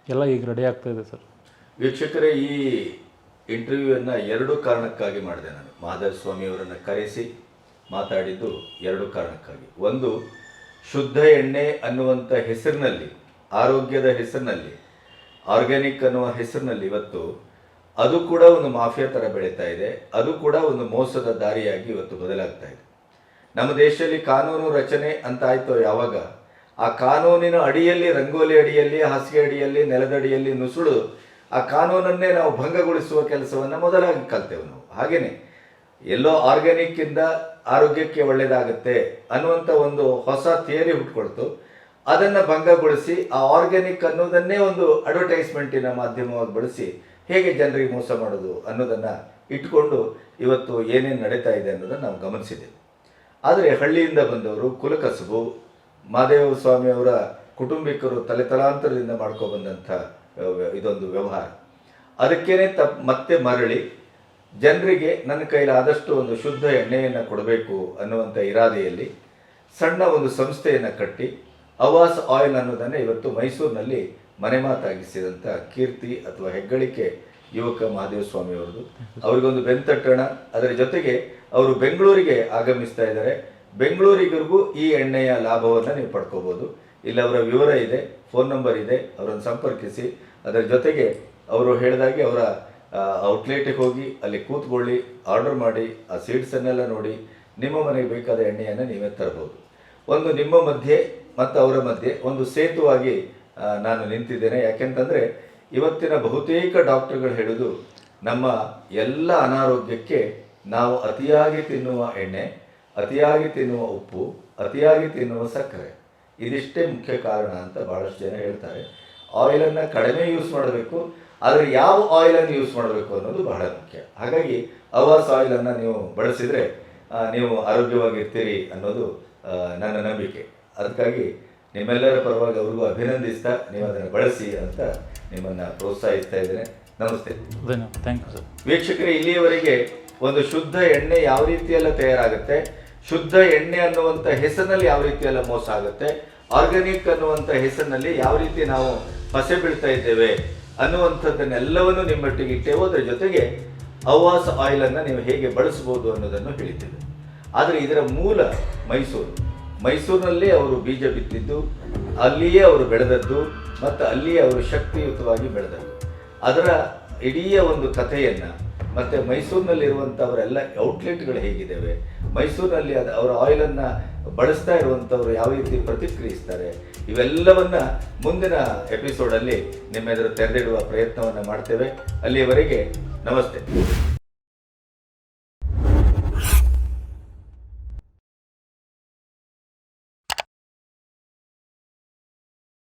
[SPEAKER 1] ಎಲ್ಲ ಈಗ ರೆಡಿ ಆಗ್ತಾ ಇದೆ ಸರ್.
[SPEAKER 2] ವೀಕ್ಷಕರೇ ಈ ಇಂಟರ್ವ್ಯೂವನ್ನು ಎರಡು ಕಾರಣಕ್ಕಾಗಿ ಮಾಡಿದೆ ನಾನು. ಮಾಧವ ಸ್ವಾಮಿಯವರನ್ನು ಕರೆಸಿ ಮಾತಾಡಿದ್ದು ಎರಡು ಕಾರಣಕ್ಕಾಗಿ. ಒಂದು ಶುದ್ಧ ಎಣ್ಣೆ ಅನ್ನುವಂಥ ಹೆಸರಿನಲ್ಲಿ ಆರೋಗ್ಯದ ಹೆಸರಿನಲ್ಲಿ ಆರ್ಗ್ಯಾನಿಕ್ ಅನ್ನುವ ಹೆಸರಿನಲ್ಲಿ ಇವತ್ತು ಅದು ಕೂಡ ಒಂದು ಮಾಫಿಯಾ ಥರ ಬೆಳೀತಾ ಇದೆ. ಅದು ಕೂಡ ಒಂದು ಮೋಸದ ದಾರಿಯಾಗಿ ಇವತ್ತು ಬದಲಾಗ್ತಾ ಇದೆ. ನಮ್ಮ ದೇಶದಲ್ಲಿ ಕಾನೂನು ರಚನೆ ಅಂತ ಆಯ್ತು ಯಾವಾಗ? ಆ ಕಾನೂನಿನ ಅಡಿಯಲ್ಲಿ, ರಂಗೋಲಿ ಅಡಿಯಲ್ಲಿ, ಹಾಸಿಗೆ ಅಡಿಯಲ್ಲಿ ನೆಲದಡಿಯಲ್ಲಿ ನುಸುಳು ಆ ಕಾನೂನನ್ನೇ ನಾವು ಭಂಗಗೊಳಿಸುವ ಕೆಲಸವನ್ನು ಮೊದಲಾಗಿ ಕಲ್ತೇವೆ ನಾವು. ಹಾಗೇನೆ ಎಲ್ಲೋ ಆರ್ಗ್ಯಾನಿಕ್ಕಿಂದ ಆರೋಗ್ಯಕ್ಕೆ ಒಳ್ಳೆಯದಾಗುತ್ತೆ ಅನ್ನುವಂಥ ಒಂದು ಹೊಸ ಥಿಯರಿ ಹುಟ್ಕೊಳ್ತು. ಅದನ್ನು ಭಂಗಗೊಳಿಸಿ ಆ ಆರ್ಗ್ಯಾನಿಕ್ ಅನ್ನೋದನ್ನೇ ಒಂದು ಅಡ್ವರ್ಟೈಸ್ಮೆಂಟಿನ ಮಾಧ್ಯಮವಾಗಿ ಬಳಸಿ ಹೇಗೆ ಜನರಿಗೆ ಮೋಸ ಮಾಡೋದು ಅನ್ನೋದನ್ನು ಇಟ್ಕೊಂಡು ಇವತ್ತು ಏನೇನು ನಡೀತಾ ಇದೆ ಅನ್ನೋದನ್ನು ನಾವು ಗಮನಿಸಿದ್ದೇವೆ. ಆದರೆ ಹಳ್ಳಿಯಿಂದ ಬಂದವರು ಕುಲಕಸಬು, ಮಾದೇವ ಸ್ವಾಮಿಯವರ ಕುಟುಂಬಿಕರು ತಲೆತಲಾಂತರದಿಂದ ಮಾಡ್ಕೊಬಂದಂಥ ಇದೊಂದು ವ್ಯವಹಾರ. ಅದಕ್ಕೇನೆ ತಪ್, ಮತ್ತೆ ಮರಳಿ ಜನರಿಗೆ ನನ್ನ ಕೈಲಾದಷ್ಟು ಒಂದು ಶುದ್ಧ ಎಣ್ಣೆಯನ್ನು ಕೊಡಬೇಕು ಅನ್ನುವಂಥ ಇರಾದೆಯಲ್ಲಿ ಸಣ್ಣ ಒಂದು ಸಂಸ್ಥೆಯನ್ನು ಕಟ್ಟಿ, ಅವಾಸ್ ಆಯಿಲ್ ಅನ್ನೋದನ್ನು ಇವತ್ತು ಮೈಸೂರಿನಲ್ಲಿ ಮನೆ ಮಾತಾಗಿಸಿದಂಥ ಕೀರ್ತಿ ಅಥವಾ ಹೆಗ್ಗಳಿಕೆ ಯುವಕ ಮಹಾದೇವ ಸ್ವಾಮಿ ಅವರದು ಅವರಿಗೊಂದು ಬೆಂತಟ್ಟಣ ಅದರ ಜೊತೆಗೆ ಅವರು ಬೆಂಗಳೂರಿಗೆ ಆಗಮಿಸ್ತಾ ಇದ್ದಾರೆ. ಬೆಂಗಳೂರಿಗರಿಗೂ ಈ ಎಣ್ಣೆಯ ಲಾಭವನ್ನು ನೀವು ಪಡ್ಕೋಬೋದು. ಇಲ್ಲಿ ಅವರ ವಿವರ ಇದೆ, ಫೋನ್ ನಂಬರ್ ಇದೆ, ಅವರನ್ನು ಸಂಪರ್ಕಿಸಿ. ಅದರ ಜೊತೆಗೆ ಅವರು ಹೇಳಿದಾಗೆ ಅವರ ಔಟ್ಲೆಟ್ಗೆ ಹೋಗಿ ಅಲ್ಲಿ ಕೂತ್ಕೊಳ್ಳಿ, ಆರ್ಡರ್ ಮಾಡಿ, ಆ ಸೀಡ್ಸನ್ನೆಲ್ಲ ನೋಡಿ, ನಿಮ್ಮ ಮನೆಗೆ ಬೇಕಾದ ಎಣ್ಣೆಯನ್ನು ನೀವೇ ತರಬಹುದು ಒಂದು ನಿಮ್ಮ ಮಧ್ಯೆ ಮತ್ತು ಅವರ ಮಧ್ಯೆ ಒಂದು ಸೇತುವಾಗಿ ನಾನು ನಿಂತಿದ್ದೇನೆ. ಯಾಕೆಂತಂದರೆ ಇವತ್ತಿನ ಬಹುತೇಕ ಡಾಕ್ಟರ್ಗಳು ಹೇಳೋದು, ನಮ್ಮ ಎಲ್ಲ ಅನಾರೋಗ್ಯಕ್ಕೆ ನಾವು ಅತಿಯಾಗಿ ತಿನ್ನುವ ಎಣ್ಣೆ, ಅತಿಯಾಗಿ ತಿನ್ನುವ ಉಪ್ಪು, ಅತಿಯಾಗಿ ತಿನ್ನುವ ಸಕ್ಕರೆ. ಇದಿಷ್ಟೇ ಮುಖ್ಯ ಕಾರಣ ಅಂತ ಬಹಳಷ್ಟು ಜನ ಹೇಳ್ತಾರೆ. ಆಯಿಲನ್ನು ಕಡಿಮೆ ಯೂಸ್ ಮಾಡಬೇಕು, ಆದರೆ ಯಾವ ಆಯಿಲನ್ನು ಯೂಸ್ ಮಾಡಬೇಕು ಅನ್ನೋದು ಬಹಳ ಮುಖ್ಯ. ಹಾಗಾಗಿ ಅವಾಸ್ ಆಯಿಲನ್ನು ನೀವು ಬಳಸಿದರೆ ನೀವು ಆರೋಗ್ಯವಾಗಿರ್ತೀರಿ ಅನ್ನೋದು ನನ್ನ ನಂಬಿಕೆ. ಅದಕ್ಕಾಗಿ ನಿಮ್ಮೆಲ್ಲರ ಪರವಾಗಿ ಅವ್ರಿಗೂ ಅಭಿನಂದಿಸ್ತಾ ನೀವು ಅದನ್ನು ಬಳಸಿ ಅಂತ ನಿಮ್ಮನ್ನು ಪ್ರೋತ್ಸಾಹಿಸ್ತಾ ಇದ್ದೇನೆ. ನಮಸ್ತೆ.
[SPEAKER 1] ಧನ್ಯವಾದ. ಥ್ಯಾಂಕ್ ಯು ಸರ್
[SPEAKER 2] ವೀಕ್ಷಕರೇ ಇಲ್ಲಿಯವರೆಗೆ ಒಂದು ಶುದ್ಧ ಎಣ್ಣೆ ಯಾವ ರೀತಿಯೆಲ್ಲ ತಯಾರಾಗುತ್ತೆ? ಶುದ್ಧ ಎಣ್ಣೆ ಅನ್ನುವಂಥ ಹೆಸರಿನಲ್ಲಿ ಯಾವ ರೀತಿಯೆಲ್ಲ ಮೋಸ ಆಗುತ್ತೆ? ಆರ್ಗ್ಯಾನಿಕ್ ಅನ್ನುವಂಥ ಹೆಸರಿನಲ್ಲಿ ಯಾವ ರೀತಿ ನಾವು ಪಸೆ ಬೀಳ್ತಾ ಇದ್ದೇವೆ ಅನ್ನುವಂಥದ್ದನ್ನೆಲ್ಲವನ್ನು ನಿಮ್ಮೊಟ್ಟಿಗೆ ಇಟ್ಟೇವೋ ಅದರ ಜೊತೆಗೆ ಅವಾಸ್ ಆಯಿಲನ್ನು ನೀವು ಹೇಗೆ ಬಳಸ್ಬೋದು ಅನ್ನೋದನ್ನು ಹೇಳಿದ್ದೇವೆ. ಆದರೆ ಇದರ ಮೂಲ ಮೈಸೂರು ಮೈಸೂರಿನಲ್ಲೇ ಅವರು ಬೀಜ ಬಿತ್ತಿದ್ದು, ಅಲ್ಲಿಯೇ ಅವರು ಬೆಳೆದದ್ದು ಮತ್ತು ಅಲ್ಲಿಯೇ ಅವರು ಶಕ್ತಿಯುತವಾಗಿ ಬೆಳೆದದ್ದು. ಅದರ ಇಡೀ ಒಂದು ಕಥೆಯನ್ನು ಮತ್ತು ಮೈಸೂರಿನಲ್ಲಿರುವಂಥವರೆಲ್ಲ ಔಟ್ಲೆಟ್ಗಳು ಹೇಗಿದ್ದಾವೆ, ಮೈಸೂರಿನಲ್ಲಿ ಅದು ಅವರ ಆಯಿಲನ್ನು ಬಳಸ್ತಾ ಇರುವಂಥವ್ರು ಯಾವ ರೀತಿ ಪ್ರತಿಕ್ರಿಯಿಸ್ತಾರೆ, ಇವೆಲ್ಲವನ್ನು ಮುಂದಿನ ಎಪಿಸೋಡಲ್ಲಿ ನಿಮ್ಮೆದುರು ತೆರೆದಿಡುವ ಪ್ರಯತ್ನವನ್ನು ಮಾಡ್ತೇವೆ. ಅಲ್ಲಿಯವರೆಗೆ ನಮಸ್ತೆ.